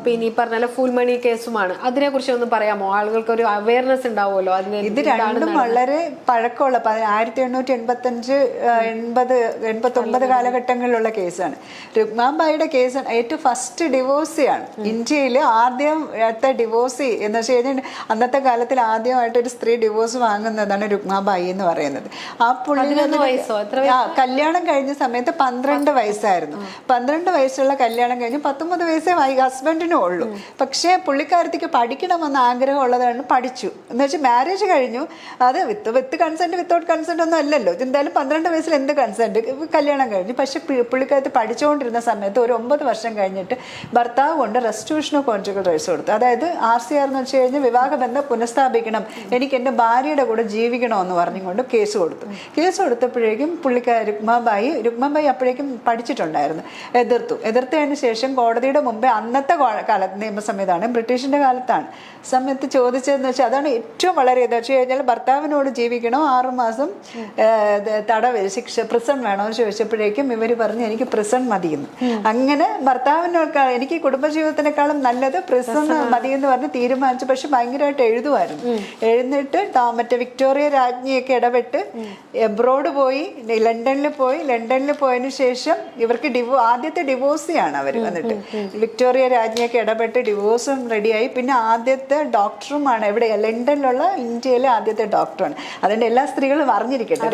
പിന്നെ ഈ പറഞ്ഞ പോലെ ഫുൾ മണി കേസുമാണ്. അതിനെ കുറിച്ച് ഒന്ന് പറയാമോ? ആളുകൾക്ക് ഒരു അവയർനെസ് ഉണ്ടാവുമല്ലോ? അതിന് ഇത് രണ്ടും വളരെ പഴക്കമുള്ള ആയിരത്തി എണ്ണൂറ്റി എൺപത്തി അഞ്ച് എൺപത് എൺപത്തി ഒമ്പത് കാലഘട്ടങ്ങളിലുള്ള കേസാണ്. രുക്മാബായിയുടെ കേസ് ഏറ്റവും ഫസ്റ്റ് ഡിവോഴ്സിയാണ് ഇന്ത്യയിൽ ആദ്യത്തെ ഡിവോഴ്സി എന്ന് വെച്ച് കഴിഞ്ഞാൽ അന്നത്തെ കാലത്തിൽ ആദ്യമായിട്ട് ഒരു സ്ത്രീ ഡിവോഴ്സ് വാങ്ങുന്നതാണ് രുക്മാബായി എന്ന് പറയുന്നത്. ആ പുള്ളി വയസ്സോ? എത്ര ആ കല്യാണം കഴിഞ്ഞ സമയത്ത് പന്ത്രണ്ട് വയസ്സായിരുന്നു. പന്ത്രണ്ട് വയസ്സുള്ള കല്യാണം കഴിഞ്ഞ് പത്തൊമ്പത് വയസ്സേ ഹസ്ബൻഡിനും ഉള്ളൂ. പക്ഷേ പുള്ളിക്കാരത്തേക്ക് പഠിക്കണമെന്ന് ആഗ്രഹം ഉള്ളതാണ് പഠിച്ചു. എന്ന് വെച്ചാൽ മാരേജ് കഴിഞ്ഞു. അത് with with consent without consent ഒന്നും അല്ലല്ലോ. എന്തായാലും പന്ത്രണ്ട് വയസ്സിൽ എന്ത് കൺസെന്റ് കല്യാണം കഴിഞ്ഞു. പക്ഷെ പുള്ളിക്കാരത്ത് പഠിച്ചുകൊണ്ടിരുന്ന സമയത്ത് ഒരു ഒമ്പത് വർഷം കഴിഞ്ഞിട്ട് ഭർത്താവ് കൊണ്ട് റെസ്റ്റിറ്റ്യൂഷനോ കോൺട്രിക്കൽ റൈറ്റ്സ് കൊടുത്തു. അതായത് ആർ സി ആർ എന്ന് വെച്ച് കഴിഞ്ഞാൽ വിവാഹബന്ധം പുനഃസ്ഥാപിക്കണം. എനിക്ക് എന്റെ ഭാര്യയുടെ കൂടെ ജീവിക്കണമെന്ന് പറഞ്ഞുകൊണ്ട് കേസ് കൊടുത്തു. കൊടുത്തു. കേസ് കൊടുത്തപ്പോഴേക്കും പുള്ളിക്കാർ രുക്മാബായി രുക്മാബായി അപ്പോഴേക്കും പഠിച്ചിട്ടുണ്ടായിരുന്നു. എതിർത്തു. എതിർത്തതിന് ശേഷം കോടതിയുടെ മുമ്പേ അന്നത്തെ കാല- കാല നിയമസംവിധാനം ബ്രിട്ടീഷിന്റെ കാലത്താണ്. സമയത്ത് ചോദിച്ചതെന്ന് വെച്ചാൽ അതാണ് ഏറ്റവും വളരെ ഇത്. വെച്ച് കഴിഞ്ഞാൽ ഭർത്താവിനോട് ജീവിക്കണോ? ആറുമാസം തടവ് ശിക്ഷ പ്രിസൺ വേണോ എന്ന് ചോദിച്ചപ്പോഴേക്കും ഇവർ പറഞ്ഞു എനിക്ക് പ്രിസൺ മതിയെന്ന്. അങ്ങനെ ഭർത്താവിനേക്കാൾ എനിക്ക് കുടുംബജീവിതത്തിനേക്കാളും നല്ലത് പ്രിസൺ മതിയെന്ന് പറഞ്ഞ് തീരുമാനിച്ചു. പക്ഷെ ഭയങ്കരമായിട്ട് എഴുതുമായിരുന്നു. എഴുന്നിട്ട് മറ്റേ വിക്ടോറിയ രാജ്ഞിയൊക്കെ ഇടപെട്ട് എബ്രോഡ് പോയി ലണ്ടനിൽ പോയി. ലണ്ടനിൽ പോയതിനു ശേഷം ഇവർക്ക് ഡിവോ ആദ്യത്തെ ഡിവോഴ്സിയാണ് അവർ വന്നിട്ട്. വിക്ടോറിയ രാജ്ഞിയൊക്കെ ഇടപെട്ട് ഡിവോഴ്സും റെഡിയായി. പിന്നെ ആദ്യത്തെ ഡോക്ടറുമാണ് എവിടെ ലണ്ടനിലുള്ള ഇന്ത്യയിലെ ആദ്യത്തെ ഡോക്ടറാണ്. അതുകൊണ്ട് എല്ലാ സ്ത്രീകളും അറിഞ്ഞിരിക്കട്ടെ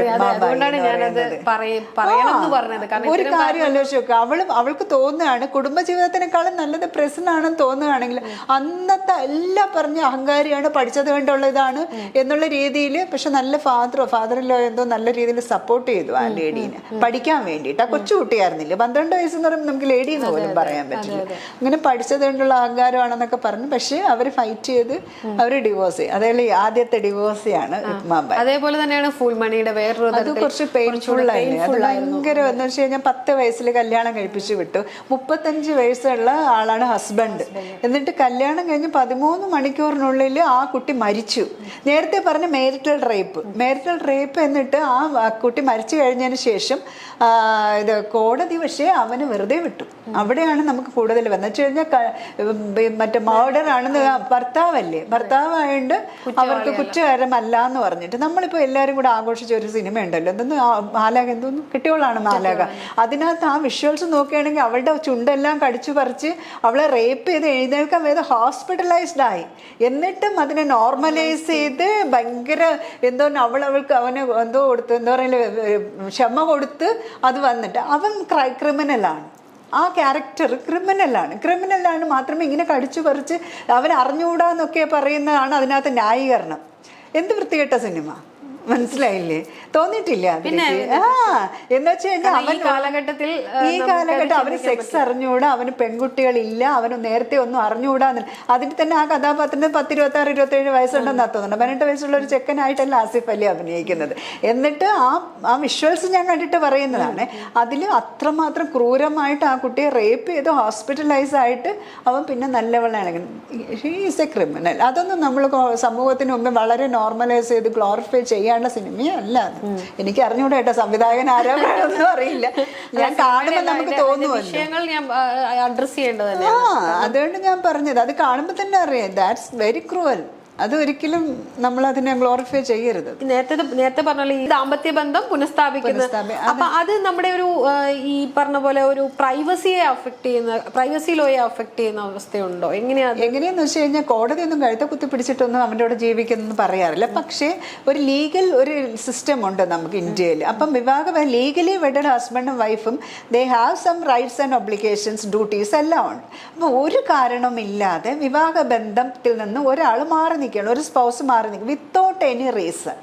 ഒരു കാര്യം ആലോചിച്ച് നോക്കുക അവളും അവൾക്ക് തോന്നുകയാണ് കുടുംബജീവിതത്തിനേക്കാളും നല്ലത് പ്രസന്റ് ആണെന്ന് തോന്നുകയാണെങ്കിൽ അന്നത്തെ എല്ലാം പറഞ്ഞ അഹങ്കാരിയാണ് പഠിച്ചത് കൊണ്ടുള്ള ഇതാണ് എന്നുള്ള രീതിയിൽ പക്ഷെ നല്ല ഫാദറോ ഫാദറിലോ എന്തോ നല്ല രീതിയിൽ സപ്പോർട്ട് ചെയ്തു ആ ലേഡീനെ. പഠിക്കാൻ വേണ്ടിയിട്ട്. ആ കൊച്ചു കുട്ടിയായിരുന്നില്ല? പന്ത്രണ്ട് വയസ്സെന്ന് പറയുമ്പോൾ നമുക്ക് ലേഡി എന്ന് പോലും പറയാൻ പറ്റില്ല. അങ്ങനെ പഠിച്ചത് കൊണ്ടുള്ള അഹങ്കാരമാണെന്നൊക്കെ പറഞ്ഞു. പക്ഷേ അവർ ഫൈറ്റ് ചെയ്ത് അവർ ഡിവോഴ്സ് ചെയ്യും അതായത് ആദ്യത്തെ ഡിവോഴ്സിയാണ് ആണ് അതേപോലെ തന്നെയാണ് ഫുൾ മണിയുടെ വേറൊരു അത് കുറച്ച് പെയിൻഫുൾ ആയിരുന്നു അത് ഭയങ്കര എന്ന് വെച്ച് കഴിഞ്ഞാൽ പത്ത് വയസ്സിൽ കല്യാണം കഴിപ്പിച്ചു വിട്ടു. മുപ്പത്തഞ്ച് വയസ്സുള്ള ആളാണ് ഹസ്ബൻഡ് എന്നിട്ട് കല്യാണം കഴിഞ്ഞ് പതിമൂന്ന് മണിക്കൂറിനുള്ളിൽ ആ കുട്ടി മരിച്ചു. നേരത്തെ പറഞ്ഞ മേരിറ്റൽ റേപ്പ് മേരിറ്റൽ റേപ്പ് എന്നിട്ട് ആ കുട്ടി മരിച്ചു കഴിഞ്ഞതിന് ശേഷം ഇത് കോടതി പക്ഷേ അവന് വെറുതെ വിട്ടു. അവിടെയാണ് നമുക്ക് കൂടുതൽ വന്നത്. വെച്ച് കഴിഞ്ഞാൽ മറ്റേ മർഡർ ആണെന്ന് ഭർത്താവല്ലേ? ഭർത്താവായോണ്ട് അവർക്ക് കുറ്റകരമല്ല എന്ന് പറഞ്ഞിട്ട് നമ്മളിപ്പോൾ എല്ലാവരും കൂടെ ആഘോഷിച്ച ഒരു സിനിമ ഉണ്ടല്ലോ എന്തെന്ന് മാലാഖ മാലാക എന്തോന്നു? കിട്ടിയോളാണ് മാലാക അതിനകത്ത് ആ വിഷ്വൽസ് നോക്കുകയാണെങ്കിൽ അവളുടെ ചുണ്ടെല്ലാം കടിച്ചു പറിച്ച് അവളെ റേപ്പ് ചെയ്ത് എഴുന്നേൽക്കാൻ വേദ ഹോസ്പിറ്റലൈസ്ഡ് ആയി. എന്നിട്ടും അതിനെ നോർമലൈസ് ചെയ്ത് ഭയങ്കര എന്തോ അവൾ അവൾക്ക് അവന് എന്തോ കൊടുത്ത് എന്താ പറയുക ക്ഷമ കൊടുത്ത് അത് വന്നിട്ട് അവൻ ക്രൈ ക്രിമിനലാണ്. ആ ക്യാരക്ടർ ക്രിമിനലാണ്. ക്രിമിനലാണ് മാത്രമേ ഇങ്ങനെ കടിച്ചു പറിച്ച് അവൻ അറിഞ്ഞുകൂടാന്നൊക്കെ പറയുന്നതാണ് അതിനകത്ത് ന്യായീകരണം. എന്ത് വൃത്തികെട്ട സിനിമ? മനസ്സിലായില്ലേ? തോന്നിയിട്ടില്ല ആ എന്ന് വെച്ച് കഴിഞ്ഞാൽ അവൻ കാലഘട്ടത്തിൽ, ഈ കാലഘട്ടം അവന് സെക്സ് അറിഞ്ഞുകൂടാ അവന് പെൺകുട്ടികളില്ല അവന് നേരത്തെ ഒന്നും അറിഞ്ഞുകൂടാന്ന് അതിൽ തന്നെ ആ കഥാപാത്രത്തിന് പത്ത് ഇരുപത്തി ആറ് ഇരുപത്തി ഏഴ് വയസ്സുണ്ടെന്ന് തോന്നുന്നത്. പതിനെട്ട് വയസ്സുള്ള ഒരു ചെക്കനായിട്ടല്ല ആസിഫ് അലി അഭിനയിക്കുന്നത്. എന്നിട്ട് ആ ആ വിഷ്വൽസ് ഞാൻ കണ്ടിട്ട് പറയുന്നതാണ് അതിൽ അത്രമാത്രം ക്രൂരമായിട്ട് ആ കുട്ടിയെ റേപ്പ് ചെയ്ത് ഹോസ്പിറ്റലൈസ് ആയിട്ട് അവൻ പിന്നെ നല്ലവളാണ്. ഈസ് എ ക്രിമിനൽ അതൊന്നും നമ്മൾ സമൂഹത്തിന് മുമ്പ് വളരെ നോർമലൈസ് ചെയ്ത് ഗ്ലോറിഫൈ ചെയ്യാനുള്ള സിനിമയേ അല്ല അത്. എനിക്ക് അറിഞ്ഞൂടെ കേട്ടോ സംവിധായകൻ ആരാണെന്നും അറിയില്ല. ഞാൻ കാണുമ്പോൾ നമുക്ക് തോന്നുമല്ലോ ഞാൻ അഡ്രസ് ചെയ്യേണ്ടത് തന്നെ ആ അതുകൊണ്ട് ഞാൻ പറഞ്ഞത്. അത് കാണുമ്പോൾ തന്നെ അറിയാം. ദാറ്റ്സ് വെരി ക്രൂവൽ അത് ഒരിക്കലും നമ്മൾ അതിനെ ഗ്ലോറിഫൈ ചെയ്യരുത്. നേരത്തെ നേരത്തെ പറഞ്ഞ ഈ ദാമ്പത്യ ബന്ധം പുനഃസ്ഥാപിക്കുന്നത്. പുനഃസ്ഥാപി- അപ്പൊ അത് നമ്മുടെ ഒരു ഈ പറഞ്ഞ പോലെ ഒരു പ്രൈവസിയെ അഫക്ട് ചെയ്യുന്ന പ്രൈവസി ലോയെ അഫക്ട് ചെയ്യുന്ന അവസ്ഥയുണ്ടോ? എങ്ങനെയാ? എങ്ങനെയെന്ന് വെച്ച് കഴിഞ്ഞാൽ കോടതി ഒന്നും കഴുത്ത കുത്തി പിടിച്ചിട്ടൊന്നും അവന്റെ കൂടെ ജീവിക്കുന്നൊന്നും പറയാറില്ല. പക്ഷേ ഒരു ലീഗൽ ഒരു സിസ്റ്റം ഉണ്ട് നമുക്ക് ഇന്ത്യയിൽ. അപ്പം വിവാഹ ലീഗലി വെഡഡ് ഹസ്ബൻഡും വൈഫും they have some rights and obligations duties എല്ലാം ഉണ്ട്. അപ്പോൾ ഒരു കാരണമില്ലാതെ വിവാഹ ബന്ധത്തിൽ നിന്ന് ഒരാൾ മാറി നിൽക്കണം ഒരു സ്പൗസ് മാറി നിൽക്കും. വിത്തൗട്ട് എനി റീസൺ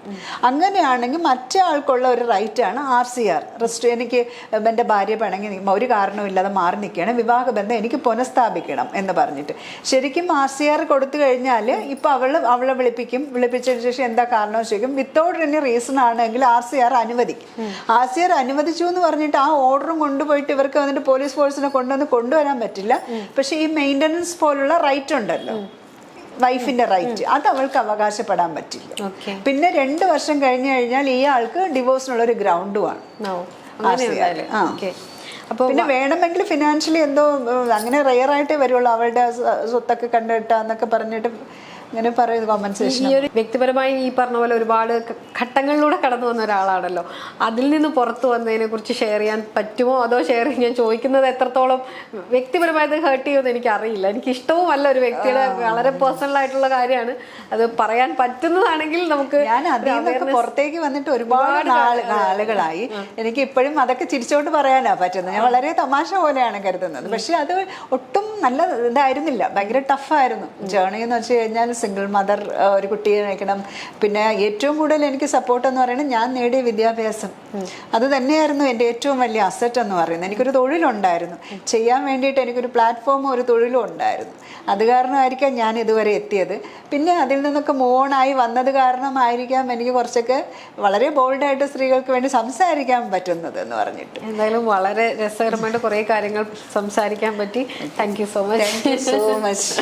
അങ്ങനെയാണെങ്കിൽ മറ്റേ ആൾക്കുള്ള ഒരു റൈറ്റാണ് ആർ സി ആർ റെസ്റ്റ് എനിക്ക് എന്റെ ഭാര്യ പണങ്ങി നിൽക്കുമ്പോൾ ഒരു കാരണമില്ലാതെ മാറി നിൽക്കുകയാണ്. വിവാഹ ബന്ധം എനിക്ക് പുനഃസ്ഥാപിക്കണം എന്ന് പറഞ്ഞിട്ട്. ശരിക്കും ആർ സി ആർ കൊടുത്തു കഴിഞ്ഞാൽ ഇപ്പോൾ അവൾ അവളെ വിളിപ്പിക്കും. വിളിപ്പിച്ചതിന് ശേഷം എന്താ കാരണം ചോദിക്കും. വിത്തൗട്ട് എനി റീസൺ ആണെങ്കിൽ ആർ സി ആർ അനുവദിക്കും. ആർ സി ആർ അനുവദിച്ചു എന്ന് പറഞ്ഞിട്ട് ആ ഓർഡറും കൊണ്ടുപോയിട്ട് ഇവർക്ക് വന്നിട്ട് പോലീസ് ഫോഴ്സിനെ കൊണ്ടുവന്ന് കൊണ്ടുവരാൻ പറ്റില്ല. പക്ഷേ ഈ മെയിന്റനൻസ് പോലുള്ള റൈറ്റ് ഉണ്ടല്ലോ. വൈഫിന്റെ റൈറ്റ്. അത് അവൾക്ക് അവകാശപ്പെടാൻ പറ്റില്ല. പിന്നെ രണ്ട് വർഷം കഴിഞ്ഞു കഴിഞ്ഞാൽ ഈ ആൾക്ക് ഡിവോഴ്സിനുള്ള ഒരു ഗ്രൗണ്ടുമാണ് അപ്പോൾ പിന്നെ വേണമെങ്കിൽ ഫിനാൻഷ്യലി എന്തോ അങ്ങനെ റയറായിട്ടേ ആയിട്ടേ വരുള്ളൂ. അവളുടെ സ്വ- സ്വത്തൊക്കെ കണ്ടിട്ടാന്നൊക്കെ പറഞ്ഞിട്ട് ഇങ്ങനെ പറയുന്നത് കോമ്പൻസേഷൻ ഈ ഒരു വ്യക്തിപരമായി ഈ പറഞ്ഞ പോലെ ഒരുപാട് ഘട്ടങ്ങളിലൂടെ കടന്നു വന്ന ഒരാളാണല്ലോ. അതിൽ നിന്ന് പുറത്തു വന്നതിനെ കുറിച്ച് ഷെയർ ചെയ്യാൻ പറ്റുമോ? അതോ ഷെയർ ഞാൻ ചോദിക്കുന്നത് എത്രത്തോളം വ്യക്തിപരമായത് ഹേർട്ട് ചെയ്യുമെന്ന് എനിക്ക് അറിയില്ല എനിക്ക് ഇഷ്ടവും അല്ല ഒരു വ്യക്തിയുടെ വളരെ പേഴ്സണൽ ആയിട്ടുള്ള കാര്യമാണ്. അത് പറയാൻ പറ്റുന്നതാണെങ്കിൽ നമുക്ക് ഞാൻ അതിൽ പുറത്തേക്ക് വന്നിട്ട് ഒരുപാട് ആളുകളായി. നാളുകളായി എനിക്ക് ഇപ്പോഴും അതൊക്കെ ചിരിച്ചോണ്ട് പറയാനാ പറ്റുന്നത്. ഞാൻ വളരെ തമാശ പോലെയാണ് കരുതുന്നത്. പക്ഷെ അത് ഒട്ടും നല്ല ഇതായിരുന്നില്ല. ഭയങ്കര ടഫായിരുന്നു ജേണി എന്ന് വെച്ച് കഴിഞ്ഞാൽ സിംഗിൾ മദർ ഒരു കുട്ടിയെ നയിക്കണം പിന്നെ ഏറ്റവും കൂടുതൽ എനിക്ക് സപ്പോർട്ട് എന്ന് പറയുന്നത് ഞാൻ നേടിയ വിദ്യാഭ്യാസം. അത് തന്നെയായിരുന്നു എന്റെ ഏറ്റവും വലിയ അസറ്റ് എന്ന് പറയുന്നത്. എനിക്കൊരു തൊഴിലുണ്ടായിരുന്നു. ചെയ്യാൻ വേണ്ടിയിട്ട് എനിക്കൊരു പ്ലാറ്റ്ഫോമും ഒരു തൊഴിലും ഉണ്ടായിരുന്നു. അത് കാരണമായിരിക്കാം ഞാൻ ഇതുവരെ എത്തിയത്. പിന്നെ അതിൽ നിന്നൊക്കെ മോണായി വന്നത് കാരണമായിരിക്കാം എനിക്ക് കുറച്ചൊക്കെ വളരെ ബോൾഡായിട്ട് സ്ത്രീകൾക്ക് വേണ്ടി സംസാരിക്കാൻ പറ്റുന്നത് എന്ന് പറഞ്ഞിട്ട്. എന്തായാലും വളരെ രസകരമായിട്ട് കുറേ കാര്യങ്ങൾ സംസാരിക്കാൻ പറ്റി. Thank you so much thank you so much